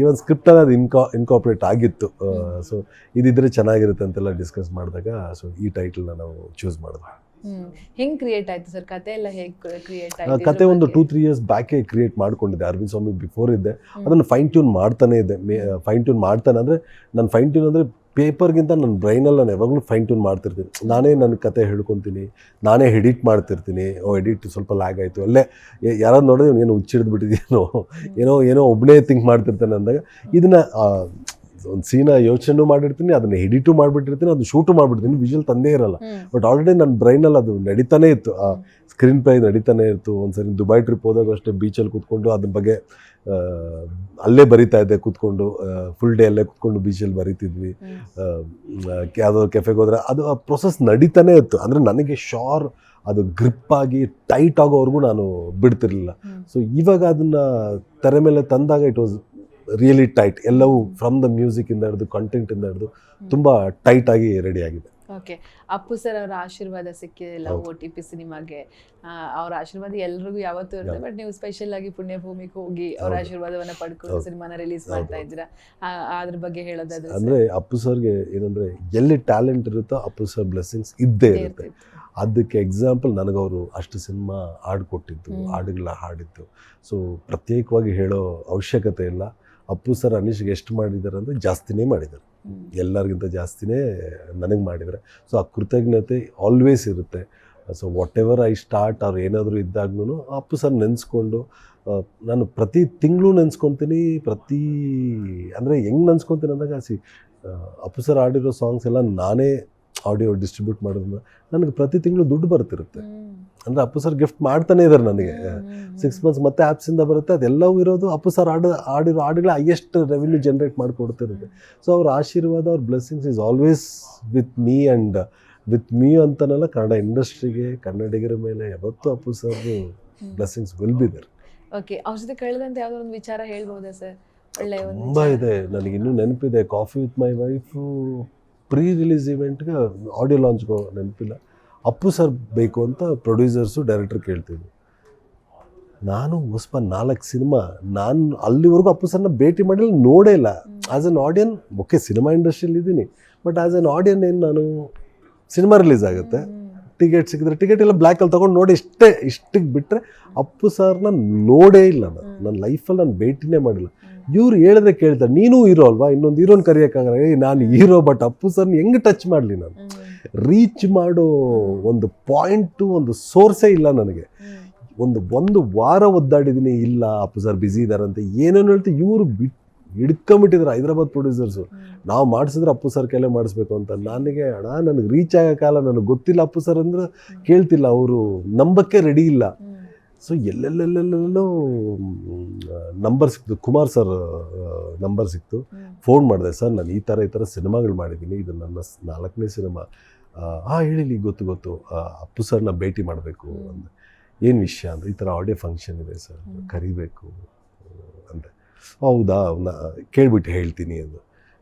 ಈವನ್ ಸ್ಕ್ರಿಪ್ಟಲ್ಲಿ ಅದು ಇನ್ಕಾ ಇನ್ಕಾಪ್ರೇಟ್ ಆಗಿತ್ತು. ಸೊ ಇದಿದ್ರೆ ಚೆನ್ನಾಗಿರುತ್ತೆ ಅಂತೆಲ್ಲ ಡಿಸ್ಕಸ್ ಮಾಡಿದಾಗ ಸೊ ಈ ಟೈಟಲ್ನ ನಾವು ಚೂಸ್ ಮಾಡಿದ್ವಿ. ಹೆಂಗ್ ಕ್ರಿಯೇಟ್ ಆಯ್ತು ಸರ್ ಕತೆ ಎಲ್ಲ ಹೇಗ್ ಕ್ರಿಯೇಟ್ ಆಯ್ತು ಕತೆ ಒಂದು ಟೂ ತ್ರೀ ಇಯರ್ಸ್ ಬ್ಯಾಕೆ ಕ್ರಿಯೇಟ್ ಮಾಡ್ಕೊಂಡಿದ್ದೆ. ಅರವಿಂದ್ ಸ್ವಾಮಿ ಬಿಫೋರ್ ಇದ್ದೆ. ಅದನ್ನು ಫೈನ್ ಟ್ಯೂನ್ ಮಾಡ್ತಾನೆ ಇದ್ದೆ. ಫೈನ್ ಟ್ಯೂನ್ ಮಾಡ್ತಾನೆ ಅಂದರೆ ನಾನು ಫೈನ್ ಟ್ಯೂನ್ ಅಂದರೆ ಪೇಪರ್ಗಿಂತ ನನ್ನ ಬ್ರೈನಲ್ಲಿ ನಾನು ಯಾವಾಗಲೂ ಫೈನ್ ಟ್ಯೂನ್ ಮಾಡ್ತಿರ್ತೀನಿ. ನಾನೇ ನನ್ನ ಕತೆ ಹೇಳ್ಕೊತೀನಿ. ನಾನೇ ಎಡಿಟ್ ಮಾಡ್ತಿರ್ತೀನಿ. ಓ ಎಡಿಟ್ ಸ್ವಲ್ಪ ಲ್ಯಾಗ್ ಆಯಿತು. ಅಲ್ಲೇ ಯಾರಾದ್ರು ನೋಡಿದ್ರೆ ಏನು ಹುಚ್ಚಿಡ್ದು ಬಿಟ್ಟಿದ್ದೀನೋ ಏನೋ ಏನೋ ಒಬ್ಬನೇ ಥಿಂಕ್ ಮಾಡ್ತಿರ್ತಾನೆ ಅಂದಾಗ ಇದನ್ನು ಒಂದು ಸೀನ ಯೋಚನೆ ಮಾಡಿರ್ತೀನಿ ಅದನ್ನ ಎಡಿಟು ಮಾಡಿಬಿಟ್ಟಿರ್ತೀನಿ ಅದು ಶೂಟು ಮಾಡಿಬಿಡ್ತೀನಿ ವಿಜುವಲ್ ತಂದೇ ಇರಲ್ಲ. ಬಟ್ ಆಲ್ರೆಡಿ ನನ್ನ ಬ್ರೈನಲ್ಲಿ ಅದು ನಡೀತಾನೆ ಇತ್ತು. ಆ ಸ್ಕ್ರೀನ್ ಪ್ಲೇ ನಡೀತಾನೆ ಇತ್ತು. ಒಂದ್ಸರಿ ದುಬೈ ಟ್ರಿಪ್ ಹೋದಾಗ ಅಷ್ಟೇ ಬೀಚಲ್ಲಿ ಕೂತ್ಕೊಂಡು ಅದ್ರ ಬಗ್ಗೆ ಅಲ್ಲೇ ಬರಿತಾ ಇದ್ದೆ ಕೂತ್ಕೊಂಡು ಫುಲ್ ಡೇ ಅಲ್ಲೇ ಕೂತ್ಕೊಂಡು ಬೀಚಲ್ಲಿ ಬರಿತಿದ್ವಿ. ಯಾವುದೋ ಕೆಫೆಗೆ ಹೋದ್ರೆ ಅದು ಆ ಪ್ರೊಸೆಸ್ ನಡೀತಾನೆ ಇತ್ತು. ಅಂದರೆ ನನಗೆ ಶಾರ್ ಅದು ಗ್ರಿಪ್ ಆಗಿ ಟೈಟ್ ಆಗೋವರೆಗೂ ನಾನು ಬಿಡ್ತಿರ್ಲಿಲ್ಲ. ಸೊ ಇವಾಗ ಅದನ್ನು ತೆರೆ ಮೇಲೆ ತಂದಾಗ ಇಟ್ ವಾಸ್ ರಿಯಲಿ ಟೈಟ್ ಎಲ್ಲವೂ ಫ್ರಮ್ ದ ಮ್ಯೂಸಿಕ್ ಇಂದ ಹಿಡಿದು ಕಂಟೆಂಟಿಂದ ಹಿಡಿದು ತುಂಬಾ ಟೈಟ್ ಆಗಿ ರೆಡಿ ಆಗಿದೆ. ಓಕೆ ಅಪ್ಪು ಸರ್ ಅವರ ಆಶೀರ್ವಾದ ಸಿಕ್ಕಿದಿಲ್ಲ ಎಲ್ಲ ಓ ಟಿ ಪಿ ಸಿನಿಮಾಗೆ. ಅವರ ಆಶೀರ್ವಾದ ಎಲ್ರಿಗೂ ಯಾವತ್ತೂ ಇರುತ್ತೆ ಬಟ್ ನೀವು ಸ್ಪೆಷಲ್ ಆಗಿ ಪುಣ್ಯಭೂಮಿಗೆ ಹೋಗಿ ಅವರ. ಆಶೀರ್ವಾದವನ್ನ ಪಡ್ಕೊಂಡು ಸಿನಿಮಾನ ರಿಲೀಸ್ ಮಾಡ್ತಾ ಇದ್ದೀರಾ? ಅದ್ರ ಬಗ್ಗೆ ಹೇಳೋದಾದ್ರೆ ಅಂದ್ರೆ ಅಪ್ಪು ಸರ್ಗೆ ಏನಂದ್ರೆ ಎಲ್ಲಿ ಟ್ಯಾಲೆಂಟ್ ಇರುತ್ತೋ ಅಪ್ಪು ಸರ್ ಬ್ಲೆಸ್ಸಿಂಗ್ಸ್ ಇದ್ದೇ ಇರುತ್ತೆ. ಅದಕ್ಕೆ ಎಕ್ಸಾಂಪಲ್ ನನಗವರು ಅಷ್ಟು ಸಿನಿಮಾ ಹಾಡು ಕೊಟ್ಟಿದ್ದು. ಹಾಡುಗಳ ಹಾಡಿದ್ದು. ಸೊ ಪ್ರತ್ಯೇಕವಾಗಿ ಹೇಳೋ ಅವಶ್ಯಕತೆ ಇಲ್ಲ. ಅಪ್ಪು ಸರ್ ಅನೀಶ್ಗೆ ಎಷ್ಟು ಮಾಡಿದ್ದಾರೆ ಅಂದರೆ ಜಾಸ್ತಿನೇ ಮಾಡಿದ್ದಾರೆ ಎಲ್ಲರಿಗಿಂತ ಜಾಸ್ತಿನೇ ನನಗೆ ಮಾಡಿದ್ದಾರೆ ಸೊ ಆ ಕೃತಜ್ಞತೆ ಆಲ್ವೇಸ್ ಇರುತ್ತೆ. So whatever I start ಅವ್ರು ಏನಾದರೂ ಇದ್ದಾಗ್ಲೂ ಅಪ್ಪು ಸರ್ ನೆನೆಸ್ಕೊಂಡು ನಾನು ಪ್ರತಿ ತಿಂಗಳು ನೆನೆಸ್ಕೊತೀನಿ ಪ್ರತಿ ಅಂದರೆ ಹೆಂಗೆ ನೆನೆಸ್ಕೊತೀನಿ ಅಂದಾಗ ಸಿ ಅಪ್ಪು ಸರ್ ಆಡಿರೋ ಸಾಂಗ್ಸ್ ಎಲ್ಲ ನಾನೇ ಆಡಿಯೋ ಡಿಸ್ಟ್ರಿಬ್ಯೂಟ್ ಮಾಡೋದ್ರಿಂದ ನನಗೆ ಪ್ರತಿ ತಿಂಗಳು ದುಡ್ಡು ಬರ್ತಿರುತ್ತೆ. ಅಂದರೆ ಅಪ್ಪು ಸರ್ ಗಿಫ್ಟ್ ಮಾಡ್ತಾನೆ ಇದ್ದಾರೆ ನನಗೆ. ಸಿಕ್ಸ್ ಮಂತ್ಸ್ ಮತ್ತೆ ಆ್ಯಪ್ಸಿಂದ ಬರುತ್ತೆ ಅದೆಲ್ಲವೂ ಇರೋದು ಅಪ್ಪು ಸರ್ ಆಡ ಆಡಿರೋ ಹಾಡುಗಳ ಹೈಯೆಸ್ಟ್ ರೆವಿನ್ಯೂ ಜನ್ರೇಟ್ ಮಾಡಿಕೊಡ್ತಿರುತ್ತೆ ಸೊ ಅವ್ರ ಆಶೀರ್ವಾದ ಅವ್ರ blessings is always with me and with me ಅಂತನಲ್ಲ Kannada ಇಂಡಸ್ಟ್ರಿಗೆ ಕನ್ನಡಿಗರ ಮೇಲೆ ಯಾವತ್ತೂ Appu sir blessings will be there okay ಅವ್ರ ಜೊತೆ ಕಳೆದಂತ ಯಾವುದೋ ಒಂದು ವಿಚಾರ ಹೇಳ್ಬೋದಾ ಸರ್ ತುಂಬ ಇದೆ ನನಗಿನ್ನೂ ಇನ್ನೂ ನೆನಪಿದೆ coffee with my wife pre release ಇವೆಂಟ್ಗೆ audio ಲಾಂಚ್ಗೆ ನೆನಪಿಲ್ಲ. ಅಪ್ಪು ಸರ್ ಬೇಕು ಅಂತ ಪ್ರೊಡ್ಯೂಸರ್ಸು, ಡೈರೆಕ್ಟ್ರ್ ಕೇಳ್ತಿದ್ರು. ನಾನು ಹೊಸಪ ನಾಲ್ಕು ಸಿನಿಮಾ, ನಾನು ಅಲ್ಲಿವರೆಗೂ ಅಪ್ಪು ಸರ್ನ ಭೇಟಿ ಮಾಡಿಲ್ಲ, ನೋಡೇ ಇಲ್ಲ. As an audience okay, cinema ಇಂಡಸ್ಟ್ರಿಯಲ್ಲಿ ಇದ್ದೀನಿ. ಬಟ್ ಆ್ಯಸ್ ಅನ್ ಆಡಿಯನ್ ಏನು ನಾನು ಸಿನಿಮಾ ರಿಲೀಸ್ ಆಗುತ್ತೆ. ಟಿಕೆಟ್ ಸಿಕ್ಕಿದ್ರೆ ಟಿಕೆಟ್ ಎಲ್ಲ ಬ್ಲ್ಯಾಕಲ್ಲಿ ತೊಗೊಂಡು ನೋಡಿ ಇಷ್ಟೇ ಇಷ್ಟಕ್ಕೆ ಬಿಟ್ಟರೆ ಅಪ್ಪು ಸರ್ನ ನೋಡೇ ಇಲ್ಲ ನಾನು. ನನ್ನ ಲೈಫಲ್ಲಿ ನಾನು ಭೇಟಿನೇ ಮಾಡಿಲ್ಲ. ಇವ್ರು ಹೇಳಿದ್ರೆ ಕೇಳ್ತಾರೆ, ನೀನು ಹೀರೋ ಅಲ್ವಾ? ಇನ್ನೊಂದು ಹೀರೋನ್ ಕರೆಯೋಕ್ಕಾಗಲ್ಲ ನಾನು ಹೀರೋ ಬಟ್ ಅಪ್ಪು ಸರ್ನ ಹೆಂಗೆ ಟಚ್ ಮಾಡಲಿ ನಾನು? ರೀಚ್ ಮಾಡೋ ಒಂದು ಪಾಯಿಂಟು ಒಂದು ಸೋರ್ಸೇ ಇಲ್ಲ ನನಗೆ. ಒಂದು ಒಂದು ವಾರ ಒದ್ದಾಡಿದ್ದೀನಿ ಇಲ್ಲ, ಅಪ್ಪು ಸರ್ ಬ್ಯುಸಿ ಅಂತ ಏನೇನು ಹೇಳ್ತೀವಿ ಇವರು ಬಿಟ್, ಹಿಡ್ಕೊಂಬಿಟ್ಟಿದ್ರು ಹೈದರಾಬಾದ್ ಪ್ರೊಡ್ಯೂಸರ್ಸು ನಾವು ಮಾಡಿಸಿದ್ರೆ ಅಪ್ಪು ಸರ್ ಕೈಲೇ ಮಾಡಿಸ್ಬೇಕು ಅಂತ. ನನಗೆ, ಅಣ್ಣ, ನನಗೆ ರೀಚ್ ಆಗೋಕ್ಕಾಗಲ್ಲ ನನಗೆ ಗೊತ್ತಿಲ್ಲ ಅಪ್ಪು ಸರ್ ಅಂದ್ರೆ ಕೇಳ್ತಿಲ್ಲ, ಅವರು ನಂಬಕ್ಕೆ ರೆಡಿ ಇಲ್ಲ. ಸೊ ಎಲ್ಲೆಲ್ಲೆಲ್ಲೆಲ್ಲೋ ನಂಬರ್ ಸಿಕ್ತು. ಕುಮಾರ್ ಸರ್ ನಂಬರ್ ಸಿಕ್ತು. ಫೋನ್ ಮಾಡಿದೆ ಸರ್ ನಾನು ಈ ಥರ ಈ ಥರ ಸಿನಿಮಾಗಳು ಮಾಡಿದ್ದೀನಿ ಇದು ನನ್ನ ನಾಲ್ಕನೇ ಸಿನಿಮಾ. ಹಾಂ ಹೇಳಿ ಗೊತ್ತು ಗೊತ್ತು. ಆ, ಅಪ್ಪು ಸರ್ನ ಭೇಟಿ ಮಾಡಬೇಕು. ಅಂದೆ. ಏನು ವಿಷಯ? ಅಂದರೆ ಈ ಥರ ಆಡಿಯೋ ಫಂಕ್ಷನ್ ಇದೆ ಸರ್ ಕರಿಬೇಕು. ಅಂದೆ. ಹೌದಾ? ಅವನ್ನ ಕೇಳ್ಬಿಟ್ಟು ಹೇಳ್ತೀನಿ ಅದು.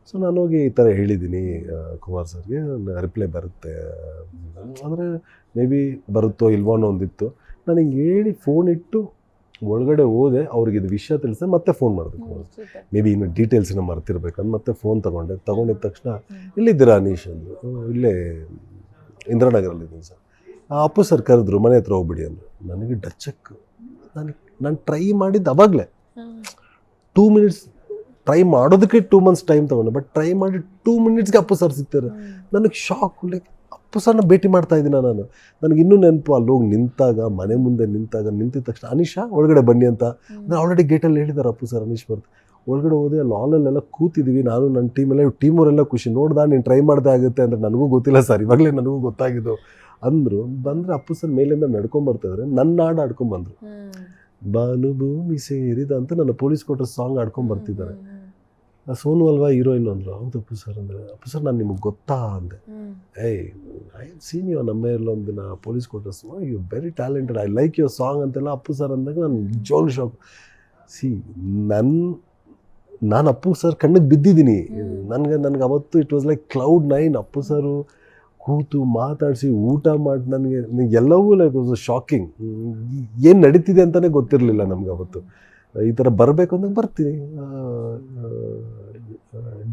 ಸೊ ನಾನು ಹೋಗಿ ಈ ಥರ ಹೇಳಿದ್ದೀನಿ ಆ, ಕುಮಾರ್ ಸರ್ಗೆ ರಿಪ್ಲೈ ಬರುತ್ತೆ. ಅಂದರೆ ಮೇ ಬಿ ಬರುತ್ತೋ ಇಲ್ವೋ ಅನ್ನೋ ಒಂದಿತ್ತು. ನಾನು ಹಿಂಗೆ ಹೇಳಿ ಫೋನ್ ಇಟ್ಟು ಒಳಗಡೆ ಹೋದೆ ಅವ್ರಿಗೆ ಇದು ವಿಷಯ ತಿಳಿಸಿ ಮತ್ತೆ ಫೋನ್ ಮಾಡಬೇಕು ಮೇಬಿ ಮೇ ಬಿ ಇನ್ನು ಡೀಟೇಲ್ಸ್ನ ಮರ್ತಿರ್ಬೇಕಂದು ಮತ್ತೆ ಫೋನ್ ತಗೊಂಡೆ. ತಗೊಂಡಿದ್ದ ತಕ್ಷಣ ಇಲ್ಲಿದ್ದೀರಾ ಅನೀಶ್ ಅಂದರು. "ಹ್ಮ್, ಇಲ್ಲೇ ಇಂದಿರಾನಗರಲ್ಲಿದ್ದೀನಿ ಸರ್. ಆ, ಅಪ್ಪು ಸರ್ ಕರೆದ್ರು ಮನೆ ಹತ್ರ ಹೋಗ್ಬಿಡಿ ಅಂದರು. ನನಗೆ ಡಚ್ಚಕ್. ನಾನು ನಾನು ಟ್ರೈ ಮಾಡಿದ್ದು ಅವಾಗಲೇ. ಟೂ ಮಿನಿಟ್ಸ್ ಟ್ರೈ ಮಾಡೋದಕ್ಕೆ ಟೂ ಮಂತ್ಸ್ ಟೈಮ್ ತೊಗೊಂಡೆ ಬಟ್ ಟ್ರೈ ಮಾಡಿ ಟೂ ಮಿನಿಟ್ಸ್ಗೆ ಅಪ್ಪು ಸರ್ ಸಿಗ್ತಾರೆ. ನನಗೆ ಶಾಕ್ ಲೈಕ್ ಅಪ್ಪು ಸರ್ನ ಭೇಟಿ ಮಾಡ್ತಾ ಇದ್ದೀನ ನಾನು. ನನಗೆ ಇನ್ನೂ ನೆನಪು ಅಲ್ಲಿ ಹೋಗಿ ನಿಂತಾಗ ಮನೆ ಮುಂದೆ ನಿಂತಾಗ ನಿಂತಿದ ತಕ್ಷಣ ಅನಿಶಾ ಒಳಗಡೆ ಬನ್ನಿ ಅಂತ. ನಾನು ಆಲ್ರೆಡಿ ಗೇಟಲ್ಲಿ ಹೇಳಿದ್ದಾರೆ ಅಪ್ಪು ಸರ್ ಅನೀಶ್ ಬರ್ತು ಒಳಗಡೆ ಹೋದೆ ಅಲ್ಲಿ ಹಾಲಲ್ಲೆಲ್ಲ ಕೂತಿದ್ದೀವಿ ನಾನು ನನ್ನ ಟೀಮೆಲ್ಲ ಟೀಮವರೆಲ್ಲ ಖುಷಿ. ನೋಡ್ದಾ ನೀನು ಟ್ರೈ ಮಾಡ್ದೆ ಆಗುತ್ತೆ ಅಂದರೆ ನನಗೂ ಗೊತ್ತಿಲ್ಲ ಸರ್ ಇವಾಗಲೇ ನನಗೂ ಗೊತ್ತಾಗಿದ್ದು. ಅಂದರು ಬಂದರೆ ಅಪ್ಪು ಸರ್ ಮೇಲಿಂದ ನಡ್ಕೊಂಬರ್ತಿದ್ರೆ ನನ್ನ ಹಾಡು ಆಡ್ಕೊಂಬಂದರು ಬಾನು ಭೂಮಿ ಸೇರಿದ ಅಂತ ನನ್ನ ಪೊಲೀಸ್ ಕೊಟ್ಟ ಸಾಂಗ್ ಆಡ್ಕೊಂಡು ಬರ್ತಿದ್ದಾರೆ. ಸೋನು ಅಲ್ವಾ ಹೀರೋಯಿನ್ ಅಂದರು. ಹೌದು ಅಪ್ಪು ಸರ್ ಅಂದರೆ ಅಪ್ಪು ಸರ್ ನಾನು ನಿಮಗೆ ಗೊತ್ತಾ ಅಂದೆ. ಏಯ್ ಐ ಸೀನ್ ಯು ನಮ್ಮ ಒಂದು ದಿನ police quarters you very talented I like your song ಅಂತೆಲ್ಲ ಅಪ್ಪು ಸರ್ ಅಂದಾಗ ನಾನು ಜೋಲ್ ಶಾಕ್. ಸಿ ನನ್ನ ನಾನು ಅಪ್ಪು ಸರ್ ಕಣ್ಣಿಗೆ ಬಿದ್ದಿದ್ದೀನಿ. ನನಗೆ ನನಗೆ ಅವತ್ತು it was like cloud nine Appu sir ಕೂತು ಮಾತಾಡಿಸಿ ಊಟ ಮಾಡಿ ನನಗೆ ನನಗೆ ಎಲ್ಲವೂ ಲೈಕ್ ವಾಸ್ ಶಾಕಿಂಗ್ ಏನು ನಡೀತಿದೆ ಅಂತಲೇ ಗೊತ್ತಿರಲಿಲ್ಲ ನಮ್ಗೆ ಅವತ್ತು. ಈ ಥರ ಬರಬೇಕು ಅಂದಾಗ ಬರ್ತೀನಿ.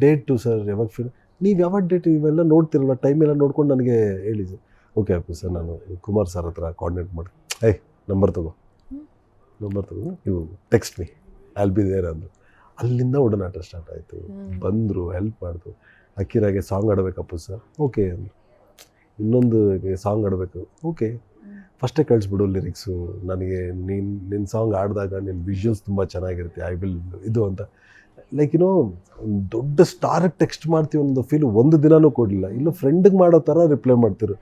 ಡೇಟು ಸರ್ ಯಾವಾಗ ಫ್ರೀ ನೀವು ಯಾವಾಗ ಡೇಟ್ ಇವೆಲ್ಲ ನೋಡ್ತಿರಲ್ಲ ಟೈಮ್ ಎಲ್ಲ ನೋಡ್ಕೊಂಡು ನನಗೆ ಹೇಳಿದ್ದು ಓಕೆ ಓಕೆ ಸರ್ ನಾನು ಕುಮಾರ್ ಸರ್ ಹತ್ರ ಕಾರ್ಡಿನೇಟ್ ಮಾಡಿ ಏಯ್ ನಂಬರ್ ತಗೋ. ನಂಬರ್ ತಗೋ. ನೀವು text me all be there ಅಂದರು. ಅಲ್ಲಿಂದ ಒಡನಾಟ ಸ್ಟಾರ್ಟ್ ಆಯಿತು. ಬಂದರು ಹೆಲ್ಪ್ ಮಾಡಿದ್ರು. ಅಕ್ಕಿರಾಗೆ ಸಾಂಗ್ ಆಡಬೇಕಪ್ಪ ಸರ್. ಓಕೆ ಅಂದರು. ಇನ್ನೊಂದು ಸಾಂಗ್ ಆಡಬೇಕು ಓಕೆ ಫಸ್ಟೇ ಕಳಿಸ್ಬಿಡು ಲಿರಿಕ್ಸು. ನನಗೆ ನಿನ್ನ ನಿನ್ನ ಸಾಂಗ್ ಆಡಿದಾಗ ನಿನ್ನ ವಿಷುವಲ್ಸ್ ತುಂಬ ಚೆನ್ನಾಗಿರುತ್ತೆ. ಐ ವಿಲ್ ಇದು ಅಂತ. ಲೈಕ್ ಏನೋ ಒಂದು ದೊಡ್ಡ ಸ್ಟಾರಿಗೆ ಟೆಕ್ಸ್ಟ್ ಮಾಡ್ತೀವಿ ಒಂದು ಫೀಲ್ ಒಂದು ದಿನವೂ ಕೊಡಲಿಲ್ಲ. ಇಲ್ಲ ಫ್ರೆಂಡಿಗೆ ಮಾಡೋ ಥರ ರಿಪ್ಲೈ ಮಾಡ್ತಿರು.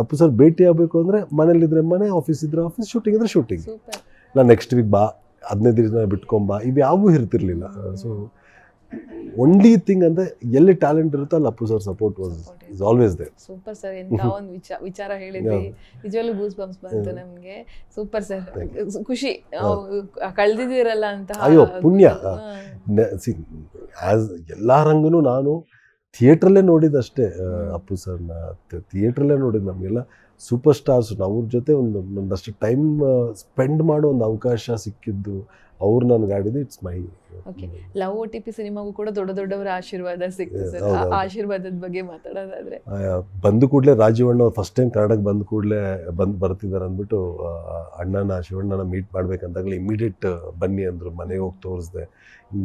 ಅಪ್ಪು ಸರ್ ಭೇಟಿ ಆಗಬೇಕು ಅಂದರೆ ಮನೇಲಿದ್ರೆ ಮನೆ ಆಫೀಸ್ ಇದ್ರೆ ಆಫೀಸ್ ಶೂಟಿಂಗ್ ಇದ್ರೆ ಶೂಟಿಂಗ್ ನಾನು ನೆಕ್ಸ್ಟ್ ವೀಕ್ ಬಾ ಹದಿನೈದು ದಿನ ಬಿಟ್ಕೊಂಬಾ ಇವು ಯಾವೂ ಇರ್ತಿರ್ಲಿಲ್ಲ. ಸೊ ಒನ್ಲಿ ಥಿಂಗ್ ಅಂದ್ರೆ ಎಲ್ಲಿ ಟ್ಯಾಲೆಂಟ್ ಇರುತ್ತೋ ಅಲ್ಲಿ Appu sir support is always there super sir ಎಂಥ ಒಂದು ವಿಚಾರ ವಿಚಾರ ಹೇಳಿದ್ರಿ. ನಿಜವಾಗ್ಲೂ ಗೂಸ್ ಬಂಪ್ಸ್ ಬಂತು ನಮಗೆ. ಸೂಪರ್ ಸರ್ ಖುಷಿ. ಕಳೆದಿದ್ದೀರಲ್ಲ ಅಂತ ಅಯ್ಯೋ, ಪುಣ್ಯ. ಸಿ ಆ್ಯಸ್ ಎಲ್ಲ ರಂಗನೂ ನಾನು ಥಿಯೇಟ್ರಲ್ಲೇ ನೋಡಿದ್ದಷ್ಟೇ. ಅಪ್ಪು ಸರ್ನ ಥಿಯೇಟ್ರಲ್ಲೇ ನೋಡಿದ್ದು ನಮಗೆಲ್ಲ. ಸೂಪರ್ ಸ್ಟಾರ್ಸ್ ಅವ್ರ ಜೊತೆ ಒಂದು ಒಂದಷ್ಟು ಟೈಮ್ ಸ್ಪೆಂಡ್ ಮಾಡೋ ಒಂದು ಅವಕಾಶ ಸಿಕ್ಕಿದ್ದು ಅವ್ರು ನನಗೆ ಆಡಿದ್ದು it's my okay love O T P ಸಿನಿಮಾಗೂ ಕೂಡ ದೊಡ್ಡ ದೊಡ್ಡವರ ಆಶೀರ್ವಾದ ಸಿಕ್ತು ಸರ್. ಆಶೀರ್ವಾದದ ಬಗ್ಗೆ ಮಾತಾಡೋದಾದ್ರೆ. ಬಂದ ಕೂಡಲೇ ರಾಜೀವಣ್ಣ ಫಸ್ಟ್ ಟೈಮ್ ಕನ್ನಡಕ್ಕೆ ಬಂದ ಕೂಡಲೇ ಬಂದು ಬರ್ತಿದ್ದಾರೆ ಅಂದ್ಬಿಟ್ಟು ಅಣ್ಣನ ಶಿವಣ್ಣನ ಮೀಟ್ ಮಾಡ್ಬೇಕಂದಾಗಲೇ ಇಮಿಡಿಯೇಟ್ ಬನ್ನಿ ಅಂದರು. ಮನೆಗೆ ಹೋಗಿ ತೋರಿಸ್ದೆ.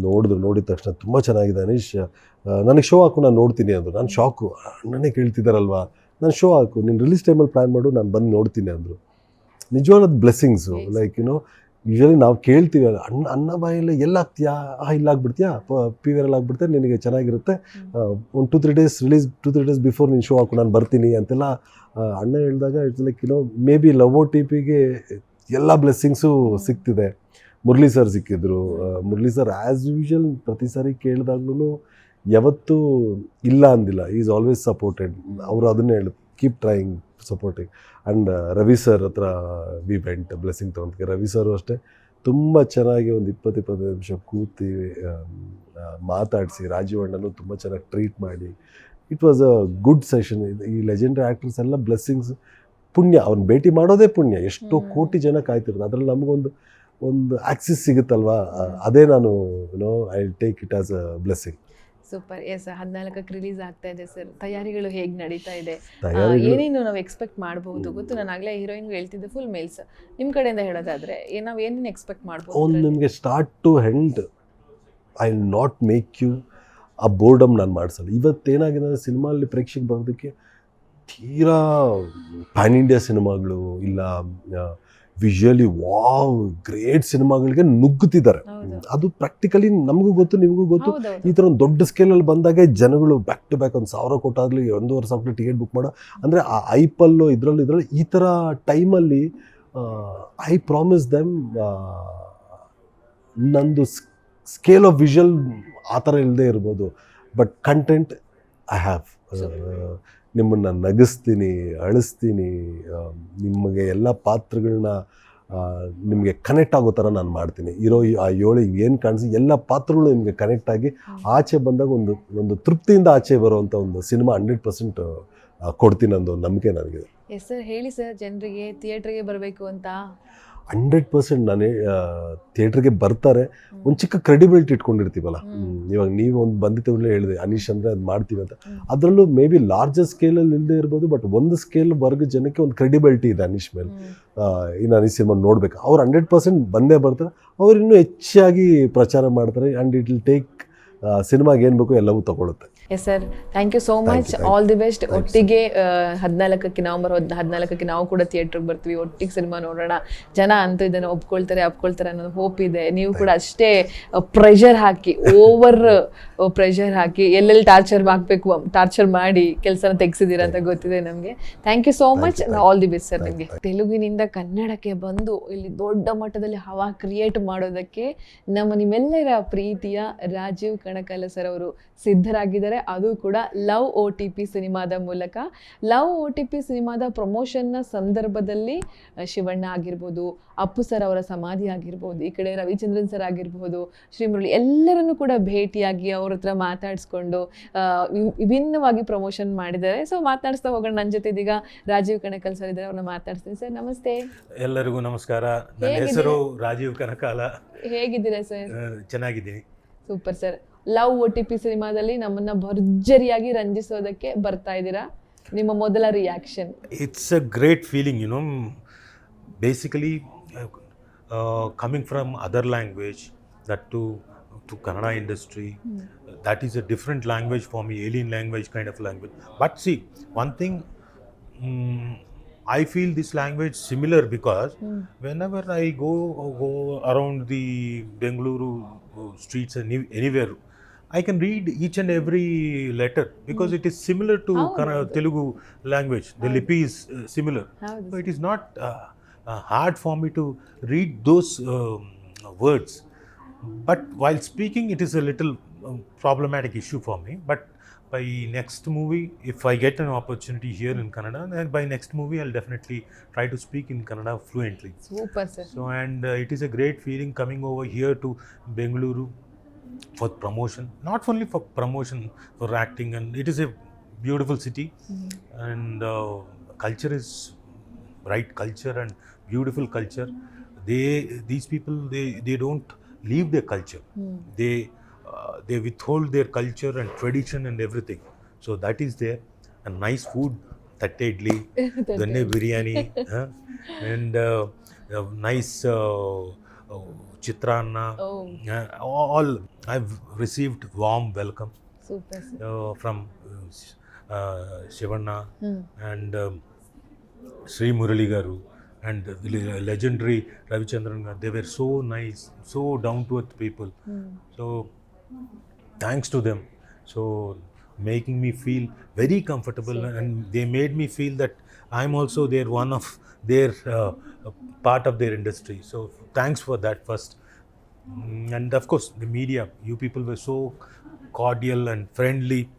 ನೋಡಿದ್ರು ನೋಡಿದ ತಕ್ಷಣ ತುಂಬ ಚೆನ್ನಾಗಿದೆ ಅನೀಶ್. ನನಗೆ ಶೋ ಹಾಕು ನಾನು ನೋಡ್ತೀನಿ ಅಂದರು. ನಾನು ಶಾಕು ಅಣ್ಣನೇ ಕೇಳ್ತಿದ್ದಾರಲ್ವಾ ನಾನು ಶೋ ಹಾಕು ನೀನು ರಿಲೀಸ್ ಟೈಮಲ್ಲಿ ಪ್ಲ್ಯಾನ್ ಮಾಡು ನಾನು ಬಂದು ನೋಡ್ತೀನಿ ಅಂದರು. ನಿಜವಾದ ಬ್ಲೆಸ್ಸಿಂಗ್ಸು. ಲೈಕ್ ಯುನೋ ಯೂಶಲಿ ನಾವು ಕೇಳ್ತೀವಿ ಅಣ್ಣ ಅನ್ನ ಬಾಯಲ್ಲಿ ಎಲ್ಲ ಹಾಕ್ತೀಯಾ ಆ ಇಲ್ಲ ಆಗ್ಬಿಡ್ತೀಯಾ? ಪಿ ವಿ ಆಗ್ಬಿಡ್ತೆ ನಿನಗೆ ಚೆನ್ನಾಗಿರುತ್ತೆ. ಒಂದು two three days release two three days before ನೀನು ಶೋ ಹಾಕು ನಾನು ಬರ್ತೀನಿ ಅಂತೆಲ್ಲ ಅಣ್ಣ ಹೇಳಿದಾಗ it's like you know may be love O T ಪಿಗೆ ಎಲ್ಲ ಬ್ಲೆಸ್ಸಿಂಗ್ಸು ಸಿಗ್ತಿದೆ. ಮುರಳಿ ಸರ್ ಸಿಕ್ಕಿದ್ರು. ಮುರಳಿ ಸರ್ ಆ್ಯಸ್ ಯೂಶ್ವಲ್ ಪ್ರತಿ ಸಾರಿ ಕೇಳಿದಾಗ್ಲೂ ಯಾವತ್ತೂ ಇಲ್ಲ ಅಂದಿಲ್ಲ. ಈಸ್ ಆಲ್ವೇಸ್ ಸಪೋರ್ಟೆಡ್ ಅವರು ಅದನ್ನೇ ಹೇಳಿ keep trying supporting and Ravi sir ಹತ್ರ ವಿ ವೆಂಟ್ ಬ್ಲೆಸ್ಸಿಂಗ್ ತೊಗೊಂಡ್ಕೆ. ರವಿ ಸರು ಅಷ್ಟೇ ತುಂಬ ಚೆನ್ನಾಗಿ ಒಂದು ಇಪ್ಪತ್ತು ಇಪ್ಪತ್ತೈದು ನಿಮಿಷ ಕೂತಿ ಮಾತಾಡಿಸಿ ರಾಜೀವಣ್ಣನೂ ತುಂಬ ಚೆನ್ನಾಗಿ ಟ್ರೀಟ್ ಮಾಡಿ. It was a good session ಈ ಲೆಜೆಂಡ್ರಿ ಆ್ಯಕ್ಟರ್ಸ್ ಎಲ್ಲ ಬ್ಲೆಸ್ಸಿಂಗ್ಸ್ ಪುಣ್ಯ. ಅವ್ನ ಭೇಟಿ ಮಾಡೋದೇ ಪುಣ್ಯ. ಎಷ್ಟೋ ಕೋಟಿ ಜನ ಕಾಯ್ತಿರೋದು. ಅದರಲ್ಲಿ ನಮಗೊಂದು ಒಂದು ಆಕ್ಸಿಸ್ ಸಿಗುತ್ತಲ್ವಾ? ಅದೇ ನಾನು you know I take it as a blessing super. Yes ಹದಿನಾಲ್ಕಕ್ಕೆ release ಆಗ್ತಾ ಇದೆ ಸರ್. ತಯಾರಿಗಳು ಹೇಗೆ ನಡೀತಾ ಇದೆ? ಏನೇನು ನಾವು ಎಕ್ಸ್ಪೆಕ್ಟ್ ಮಾಡಬಹುದು ಗೊತ್ತು ನಾನು ಆಗಲೇ ಹೀರೋಯಿನ್ ಹೇಳ್ತಿದ್ದೆ ಫುಲ್ ಮೇಲ್ಸ್ ನಿಮ್ಮ ಕಡೆಯಿಂದ ಹೇಳೋದಾದ್ರೆ ನಾವು ಏನೇನು ಎಕ್ಸ್ಪೆಕ್ಟ್ ಮಾಡಬಹುದು ಮಾಡ್ಬೋದು ನಿಮಗೆ start to end I will not make you a boredom ನಾನು ಮಾಡಿಸಲ್ಲ. ಇವತ್ತೇನಾಗಿದೆ ಅಂದರೆ ಸಿನಿಮಾಲ್ಲಿ ಪ್ರೇಕ್ಷಕ ಬರೋದಕ್ಕೆ ತೀರಾ ಪ್ಯಾನ್ ಇಂಡಿಯಾ ಸಿನಿಮಾಗಳು ಇಲ್ಲ ವಿಜುವಲಿ ವಾವ್ ಗ್ರೇಟ್ ಸಿನಿಮಾಗಳಿಗೆ ನುಗ್ಗುತ್ತಿದ್ದಾರೆ. ಅದು ಪ್ರಾಕ್ಟಿಕಲಿ ನಮಗೂ ಗೊತ್ತು ನಿಮಗೂ ಗೊತ್ತು. ಈ ಥರ ಒಂದು ದೊಡ್ಡ ಸ್ಕೇಲಲ್ಲಿ ಬಂದಾಗ ಜನಗಳು ಬ್ಯಾಕ್ ಟು ಬ್ಯಾಕ್ ಒಂದು ಸಾವಿರ ಕೊಟ್ಟಾಗಲಿ ಒಂದೂವರೆ ಸಾವಿರ ಟಿಕೆಟ್ ಬುಕ್ ಮಾಡೋ. ಅಂದರೆ ಆ ಐಪಲ್ಲು ಇದರಲ್ಲಿ ಇದರಲ್ಲಿ ಈ ಥರ ಟೈಮಲ್ಲಿ ಐ ಪ್ರಾಮಿಸ್ ದೆಮ್ ನಂದು ಸ್ಕೇಲ್ ಆಫ್ ವಿಷುವಲ್ ಆ ಥರ ಇಲ್ಲದೆ ಇರ್ಬೋದು. ಬಟ್ ಕಂಟೆಂಟ್ ಐ ಹ್ಯಾವ್ ನಿಮ್ಮನ್ನು ನಗಿಸ್ತೀನಿ ಅಳಿಸ್ತೀನಿ ನಿಮಗೆ ಎಲ್ಲ ಪಾತ್ರಗಳನ್ನ ನಿಮಗೆ ಕನೆಕ್ಟ್ ಆಗೋ ಥರ ನಾನು ಮಾಡ್ತೀನಿ. ಇರೋ ಆ ಏಳು ಏನು ಕಾಣಿಸಿ ಎಲ್ಲ ಪಾತ್ರಗಳು ನಿಮಗೆ ಕನೆಕ್ಟ್ ಆಗಿ ಆಚೆ ಬಂದಾಗ ಒಂದು ಒಂದು ತೃಪ್ತಿಯಿಂದ ಆಚೆ ಬರುವಂಥ ಒಂದು ಸಿನಿಮಾ ಹಂಡ್ರೆಡ್ ಪರ್ಸೆಂಟ್ ಕೊಡ್ತೀನಿ ಅನ್ನೋ ನಂಬಿಕೆ ನನಗಿದೆ. ಎಸ್ ಸರ್ ಹೇಳಿ ಸರ್ ಜನರಿಗೆ ಥಿಯೇಟ್ರಿಗೆ ಬರಬೇಕು ಅಂತ. ಹಂಡ್ರೆಡ್ ಪರ್ಸೆಂಟ್ ನಾನು ಥಿಯೇಟ್ರಿಗೆ ಬರ್ತಾರೆ. ಒಂದು ಚಿಕ್ಕ ಕ್ರೆಡಿಬಿಲಿಟಿ ಇಟ್ಕೊಂಡಿರ್ತೀವಲ್ಲ. ಇವಾಗ ನೀವು ಒಂದು ಬಂದಿತ್ತವಲ್ಲೇ ಹೇಳಿದೆ ಅನೀಶ್ ಅಂದರೆ ಅದು ಮಾಡ್ತೀವಿ ಅಂತ. ಅದರಲ್ಲೂ ಮೇ ಬಿ ಲಾರ್ಜರ್ ಸ್ಕೇಲಲ್ಲಿ ಇಲ್ಲದೆ ಇರ್ಬೋದು ಬಟ್ ಒಂದು ಸ್ಕೇಲ್ ವರ್ಗ ಜನಕ್ಕೆ ಒಂದು ಕ್ರೆಡಿಬಿಲಿಟಿ ಇದೆ ಅನೀಶ್ ಮೇಲೆ. ಇನ್ನು ಅನೀಶ್ ಸಿನಿಮಾ ನೋಡ್ಬೇಕು. ಅವ್ರು ಹಂಡ್ರೆಡ್ ಪರ್ಸೆಂಟ್ ಬಂದೇ ಬರ್ತಾರೆ. ಅವ್ರು ಇನ್ನೂ ಹೆಚ್ಚಾಗಿ ಪ್ರಚಾರ ಮಾಡ್ತಾರೆ. ಆ್ಯಂಡ್ ಇಟ್ ವಿಲ್ ಟೇಕ್ ಸಿನಿಮಾಗೆ ಏನು ಬೇಕು ಎಲ್ಲವೂ ತಗೊಳುತ್ತೆ. Yes sir thank you so much all the best ಒಟ್ಟಿಗೆ ಹದಿನಾಲ್ಕಕ್ಕೆ ನವಂಬರ್ ಹದಿನಾಲ್ಕಕ್ಕೆ ನಾವು ಕೂಡ ಥಿಯೇಟ್ರಿಗೆ ಬರ್ತೀವಿ. ಒಟ್ಟಿಗೆ ಸಿನಿಮಾ ನೋಡೋಣ. ಜನ ಅಂತೂ ಇದನ್ನು ಒಪ್ಕೊಳ್ತಾರೆ ಒಪ್ಕೊಳ್ತಾರೆ ಅನ್ನೋದು ಹೋಪ್ ಇದೆ. ನೀವು ಕೂಡ ಅಷ್ಟೇ ಪ್ರೆಷರ್ ಹಾಕಿ ಓವರ್ ಪ್ರೆಷರ್ ಹಾಕಿ ಎಲ್ಲೆಲ್ಲಿ ಟಾರ್ಚರ್ ಹಾಕಬೇಕು ಟಾರ್ಚರ್ ಮಾಡಿ ಕೆಲಸನ ತೆಗೆಸಿದ್ದೀರಾ ಅಂತ ಗೊತ್ತಿದೆ ನಮಗೆ. Thank you so much all the best sir ನಿಮಗೆ. ತೆಲುಗಿನಿಂದ ಕನ್ನಡಕ್ಕೆ ಬಂದು ಇಲ್ಲಿ ದೊಡ್ಡ ಮಟ್ಟದಲ್ಲಿ ಹವಾ ಕ್ರಿಯೇಟ್ ಮಾಡೋದಕ್ಕೆ ನಮ್ಮ ನಿಮ್ಮೆಲ್ಲರ ಪ್ರೀತಿಯ ರಾಜೀವ್ ಕಣಕಾಲ ಸರ್ ಅವರು ಸಿದ್ಧರಾಗಿದ್ದಾರೆ. ಅದು ಕೂಡ ಲವ್ ಓ ಟಿ ಪಿ ಸಿನಿಮಾದ ಮೂಲಕ. ಲವ್ ಓ ಟಿ ಪಿ ಸಿನಿಮಾದ ಪ್ರಮೋಷನ್ನ ಸಂದರ್ಭದಲ್ಲಿ ಶಿವಣ್ಣ ಆಗಿರ್ಬೋದು ಅಪ್ಪು ಸರ್ ಅವರ ಸಮಾಧಿ ಆಗಿರ್ಬೋದು ಈ ಕಡೆ ರವಿಚಂದ್ರನ್ ಸರ್ ಆಗಿರ್ಬೋದು ಶ್ರೀಮುರಳಿ ಎಲ್ಲರನ್ನು ಕೂಡ ಭೇಟಿಯಾಗಿ ಅವ್ರ ಹತ್ರ ಮಾತಾಡಿಸ್ಕೊಂಡು ವಿಭಿನ್ನವಾಗಿ ಪ್ರಮೋಷನ್ ಮಾಡಿದ್ದಾರೆ. ಸೊ ಮಾತಾಡಿಸ್ತಾ ಹೋಗೋಣ. ನನ್ನ ಜೊತೆ ಇದೀಗ ರಾಜೀವ್ ಕಣಕಲ್ ಸರ್ ಇದ್ದಾರೆ ಅವ್ರನ್ನ ಮಾತಾಡ್ತೀನಿ ಸರ್ ನಮಸ್ತೆ. ಎಲ್ಲರಿಗೂ ನಮಸ್ಕಾರ. ನನ್ನ? ಹೆಸರು ರಾಜೀವ್ ಕನಕಾಲ. ಹೇಗಿದ್ದೀರಾ ಸರ್? ಚೆನ್ನಾಗಿದ್ದೀನಿ. Super sir. Love O T P ಸಿನಿಮಾದಲ್ಲಿ ನಮ್ಮನ್ನ ಭರ್ಜರಿಯಾಗಿ ರಂಜಿಸೋದಕ್ಕೆ ಬರ್ತಾ ಇದ್ದೀರಾ? ನಿಮ್ಮ ಮೊದಲ reaction it's a great feeling you know basically coming from other language that to to Kannada industry that is a different language form alien language kind of language but see one thing I feel this language similar because whenever I go go around the Bengaluru streets ನೀವು anywhere I can read each and every letter because mm. it is similar to Kana, Telugu language. The lipi is uh, similar. but it is not uh, uh, hard for me to read those um, words. But while speaking, it is a little um, problematic issue for me. But by next movie, if I get an opportunity here in Canada, then by next movie, I'll definitely try to speak in Kannada fluently. Super, sir. So, and uh, it is a great feeling coming over here to Bengaluru for promotion. Not only for promotion, for acting, and it is a beautiful city, and uh, culture is right culture and beautiful culture. They these people they they don't leave their culture. They uh, they withhold their culture and tradition and everything. So that is there. And nice food, tatte idli, ganne biryani, huh? and uh, uh, nice uh, uh, chitrana. Oh Uh, all I've received warm welcome super sir uh, from uh, Sh- uh, Shivanna hmm and um, Sri Murali Garu and the le- legendary Ravichandran. Garu. They were so nice, so down to earth people. Hmm So thanks to them. So making me feel very part of their industry. So thanks for that first. And of course, the media, you people were so cordial and friendly.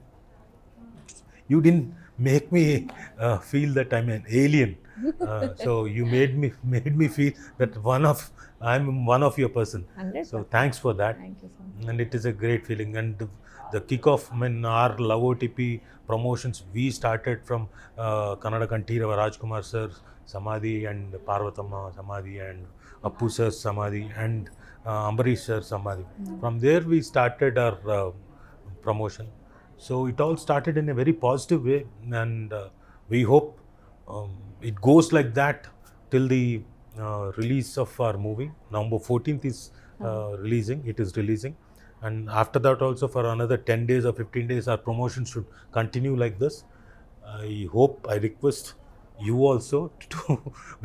You didn't make me uh, feel that I'm an alien. Uh, so you made me made me feel that one of I'm one of your person. So thanks for that. Thank you so much. And it is a great feeling. And the, the kickoff when our Love OTP promotions we started from uh, Kannada Kantira Rajkumar sir, samadhi and parvatama samadhi and appu sir samadhi and uh, ambarish sir samadhi. From there we started our uh, promotion. So it all started in a very positive way and uh, we hope um, it goes like that till the uh, release of our movie. November 14th is uh, releasing it is releasing. And after that also for another 10 days or 15 days our promotion should continue like this. I hope i request you also to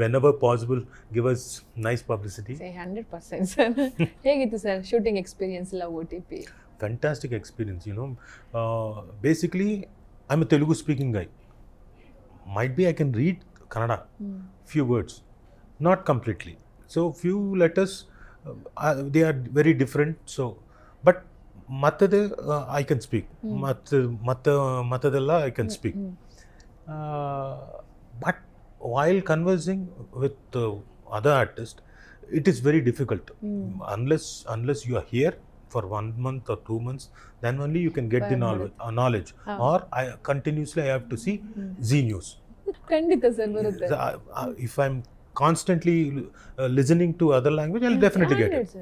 whenever possible give us nice publicity hundred percent sir ಹೇಗಿತ್ತು sir shooting experience love O T P fantastic experience you know uh, basically i'm a telugu speaking guy might be i can read kannada few words not completely so few letters uh, uh, they are very different so but matade uh, i can speak mat mat matadella i can speak uh, But while conversing with uh, other artists, it is very difficult mm. unless unless you are here for one month or two months. Then only you can get By the knowledge. Uh, knowledge. Or I continuously I have to see mm. Z News. if I'm constantly uh, listening to other language, I'll definitely get it.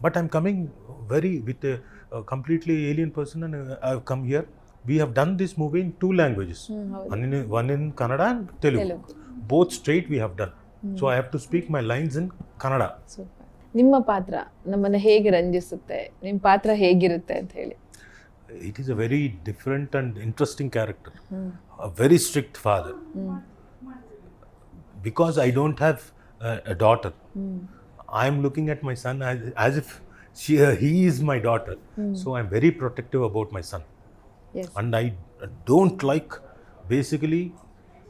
But I'm coming very with a, a completely alien person, and uh, I've come here we have done this movie in two languages mm, one in, one in kannada and telugu Telugu. both straight we have done so i have to speak my lines in kannada Super. ನಿಮ್ಮ ಪಾತ್ರ ನಮ್ಮನ್ನ ಹೇಗೆ ರಂಜಿಸುತ್ತೆ ನಿಮ್ಮ ಪಾತ್ರ ಹೇಗಿರುತ್ತೆ ಅಂತ ಹೇಳಿ it is a very different and interesting character. A very strict father. Because I don't have a, daughter, am looking at my son as, as if she, uh, he is my daughter. So i am very protective about my son. Yes. And I don't like, basically,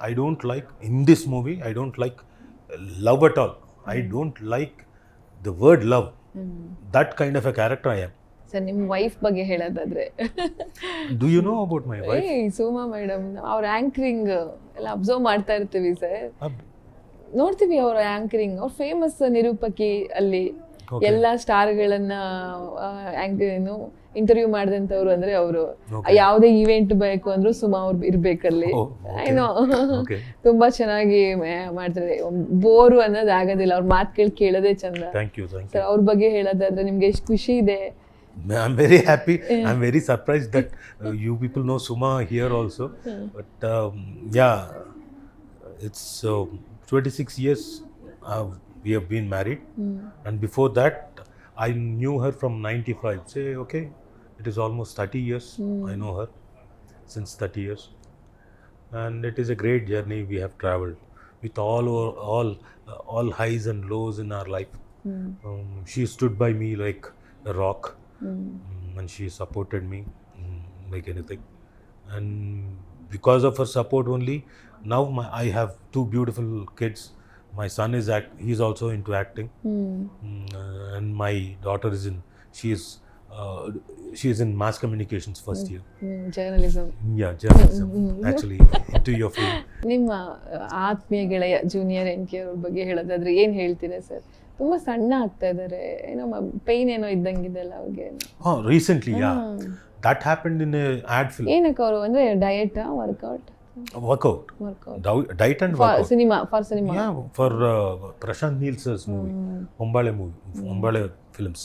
I don't like, in this movie, I don't like love at all. Mm. I don't like the word love. Mm. That kind of a character I am. Sir ನಿಮ್ಮ wife ಬಗ್ಗೆ ಹೇಳೋದಾದ್ರೆ Do you know about my wife? ಏಯ್ Suma madam ಅವ್ರ anchoring ಎಲ್ಲ observe ಮಾಡ್ತಾ ಇರ್ತೀವಿ sir ನೋಡ್ತೀವಿ ಅವ್ರ ಆಂಕರಿಂಗ್ ಅವ್ರ ಫೇಮಸ್ ನಿರೂಪಕಿ ಅಲ್ಲಿ ಎಲ್ಲ ಎಲ್ಲಾ ಸ್ಟಾರ್ಗಳನ್ನ ಏನು ಇಂಟರ್ವ್ಯೂ ಮಾಡಿದಂಥವ್ರು ಅಂದ್ರೆ ಅವರು. ಯಾವುದೇ ಇವೆಂಟ್ ಬೇಕು ಅಂದ್ರೂ ಸುಮಾ ಅವ್ರು ಇರ್ಬೇಕಲ್ಲಿ Oh. ಏನೋ ತುಂಬಾ ಚೆನ್ನಾಗಿ ಮಾಡ್ತಾರೆ ಬೋರು ಅನ್ನೋದು ಆಗೋದಿಲ್ಲ ಅವ್ರ ಮಾತುಗಳು ಕೇಳೋದೇ ಚಂದ ಸರ್. ಅವ್ರ ಬಗ್ಗೆ ಹೇಳೋದಾದ್ರೆ ನಿಮ್ಗೆ ಎಷ್ಟು ಖುಷಿ ಇದೆ I happy. I'm very surprised that uh, you people know Suma here also. But um, yeah, it's uh, 26 years uh, we have been married. And before that, I knew her from 95. Say, okay, it is almost 30 years I know her since 30 years. And it is a great journey we have traveled with all our, all uh, all highs and lows in our life. Um, she stood by me like a rock, mm, and she supported me mm, like anything. And because of her support only, now my, I have two beautiful kids. My son is act. He's also into acting, hmm Mm, uh, and my daughter is in. She is. Uh, she is in mass communications first year. journalism journalism Yeah, journalism. Actually, into your field. ನಿಮ್ಮ ಆತ್ಮೀಯ ಗೆಳೆಯ junior N K ಅವ್ರ ಬಗ್ಗೆ ಹೇಳೋದಾದ್ರೆ ಏನ್ ಹೇಳ್ತೀರಾ sir ತುಂಬಾ ಸಣ್ಣ ಆಗ್ತಾ ಇದ್ದಾರೆ ಏನೋ ಪೈನ್ ಏನೋ ಇದ್ದಂಗಿದೆಲ್ಲ ಅವ್ರಿಗೆ Oh, recently, yeah. That happened in a ad film. ಏನಕ್ಕೆ ಅವರು ಅಂದ್ರೆ diet workout Workout. Workout Dou- Diet and workout. Cinema for cinema Yeah, for uh, Prashant Nielsen's movie, Hombale movie, Hombale films.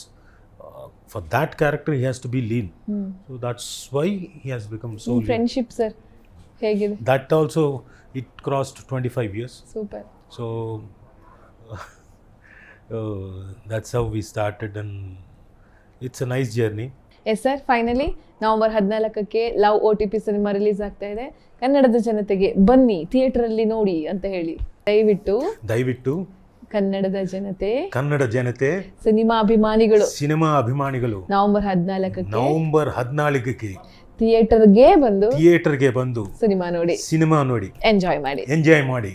Uh, for that character, he has to be lean. So that's why he has become so lean. Friendship sir ಹೇಗಿದೆ That also, it crossed 25 years. Super So uh, that's how we started, and it's a nice journey. Yes sir finally November ಹದಿನಾಲ್ಕಕ್ಕೆ love O T P cinema release ಆಗ್ತಾ ಇದೆ. ಕನ್ನಡದ ಜನತೆಗೆ ಬನ್ನಿ theatre ಅಲ್ಲಿ ನೋಡಿ ಅಂತ ಹೇಳಿ. ದಯವಿಟ್ಟು ದಯವಿಟ್ಟು ಕನ್ನಡದ ಜನತೆ ಕನ್ನಡ ಜನತೆ ಸಿನಿಮಾ ಅಭಿಮಾನಿಗಳು ಸಿನಿಮಾ ಅಭಿಮಾನಿಗಳು ನವೆಂಬರ್ ಹದಿನಾಲ್ಕಕ್ಕೆ ನವೆಂಬರ್ ಹದಿನಾಲ್ಕಕ್ಕೆ ಥಿಯೇಟರ್ಗೆ ಬಂದು ಥಿಯೇಟರ್ಗೆ ಬಂದು ಸಿನಿಮಾ ನೋಡಿ. ಸಿನಿಮಾ ನೋಡಿ. ಎಂಜಾಯ್ ಮಾಡಿ. ಎಂಜಾಯ್ ಮಾಡಿ.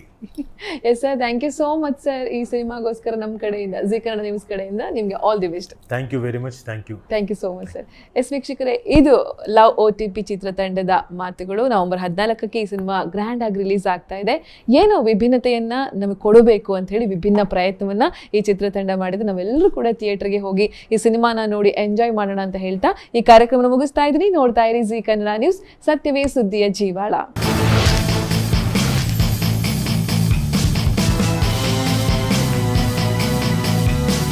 Yes sir thank you so much sir ಈ ಸಿನಿಮಾಗೋಸ್ಕರ ನಮ್ಮ ಕಡೆಯಿಂದ ಜೀ ಕನ್ನಡ ನ್ಯೂಸ್ ಕಡೆಯಿಂದ ನಿಮಗೆ all the best thank you very much thank you thank you so much sir yes ವೀಕ್ಷಕರೇ ಇದು ಲವ್ ಓ ಟಿ ಪಿ ಚಿತ್ರತಂಡದ ಮಾತುಗಳು. ನವೆಂಬರ್ ಹದಿನಾಲ್ಕಕ್ಕೆ ಈ ಸಿನಿಮಾ ಗ್ರ್ಯಾಂಡ್ ಆಗಿ ರಿಲೀಸ್ ಆಗ್ತಾ ಇದೆ. ಏನು ವಿಭಿನ್ನತೆಯನ್ನ ನಮಗೆ ಕೊಡಬೇಕು ಅಂತ ಹೇಳಿ ವಿಭಿನ್ನ ಪ್ರಯತ್ನವನ್ನ ಈ ಚಿತ್ರತಂಡ ಮಾಡಿದ್ದು ನಾವೆಲ್ಲರೂ ಕೂಡ ಥಿಯೇಟರ್ಗೆ ಹೋಗಿ ಈ ಸಿನಿಮಾನ ನೋಡಿ ಎಂಜಾಯ್ ಮಾಡೋಣ ಅಂತ ಹೇಳ್ತಾ ಈ ಕಾರ್ಯಕ್ರಮ ಮುಗಿಸ್ತಾ ಇದ್ದೀನಿ. ನೋಡ್ತಾ ಇರಿ ಜೀ ಕನ್ನಡ ನ್ಯೂಸ್ ಸತ್ಯವೇ ಸುದ್ದಿಯ ಜೀವಾಳ.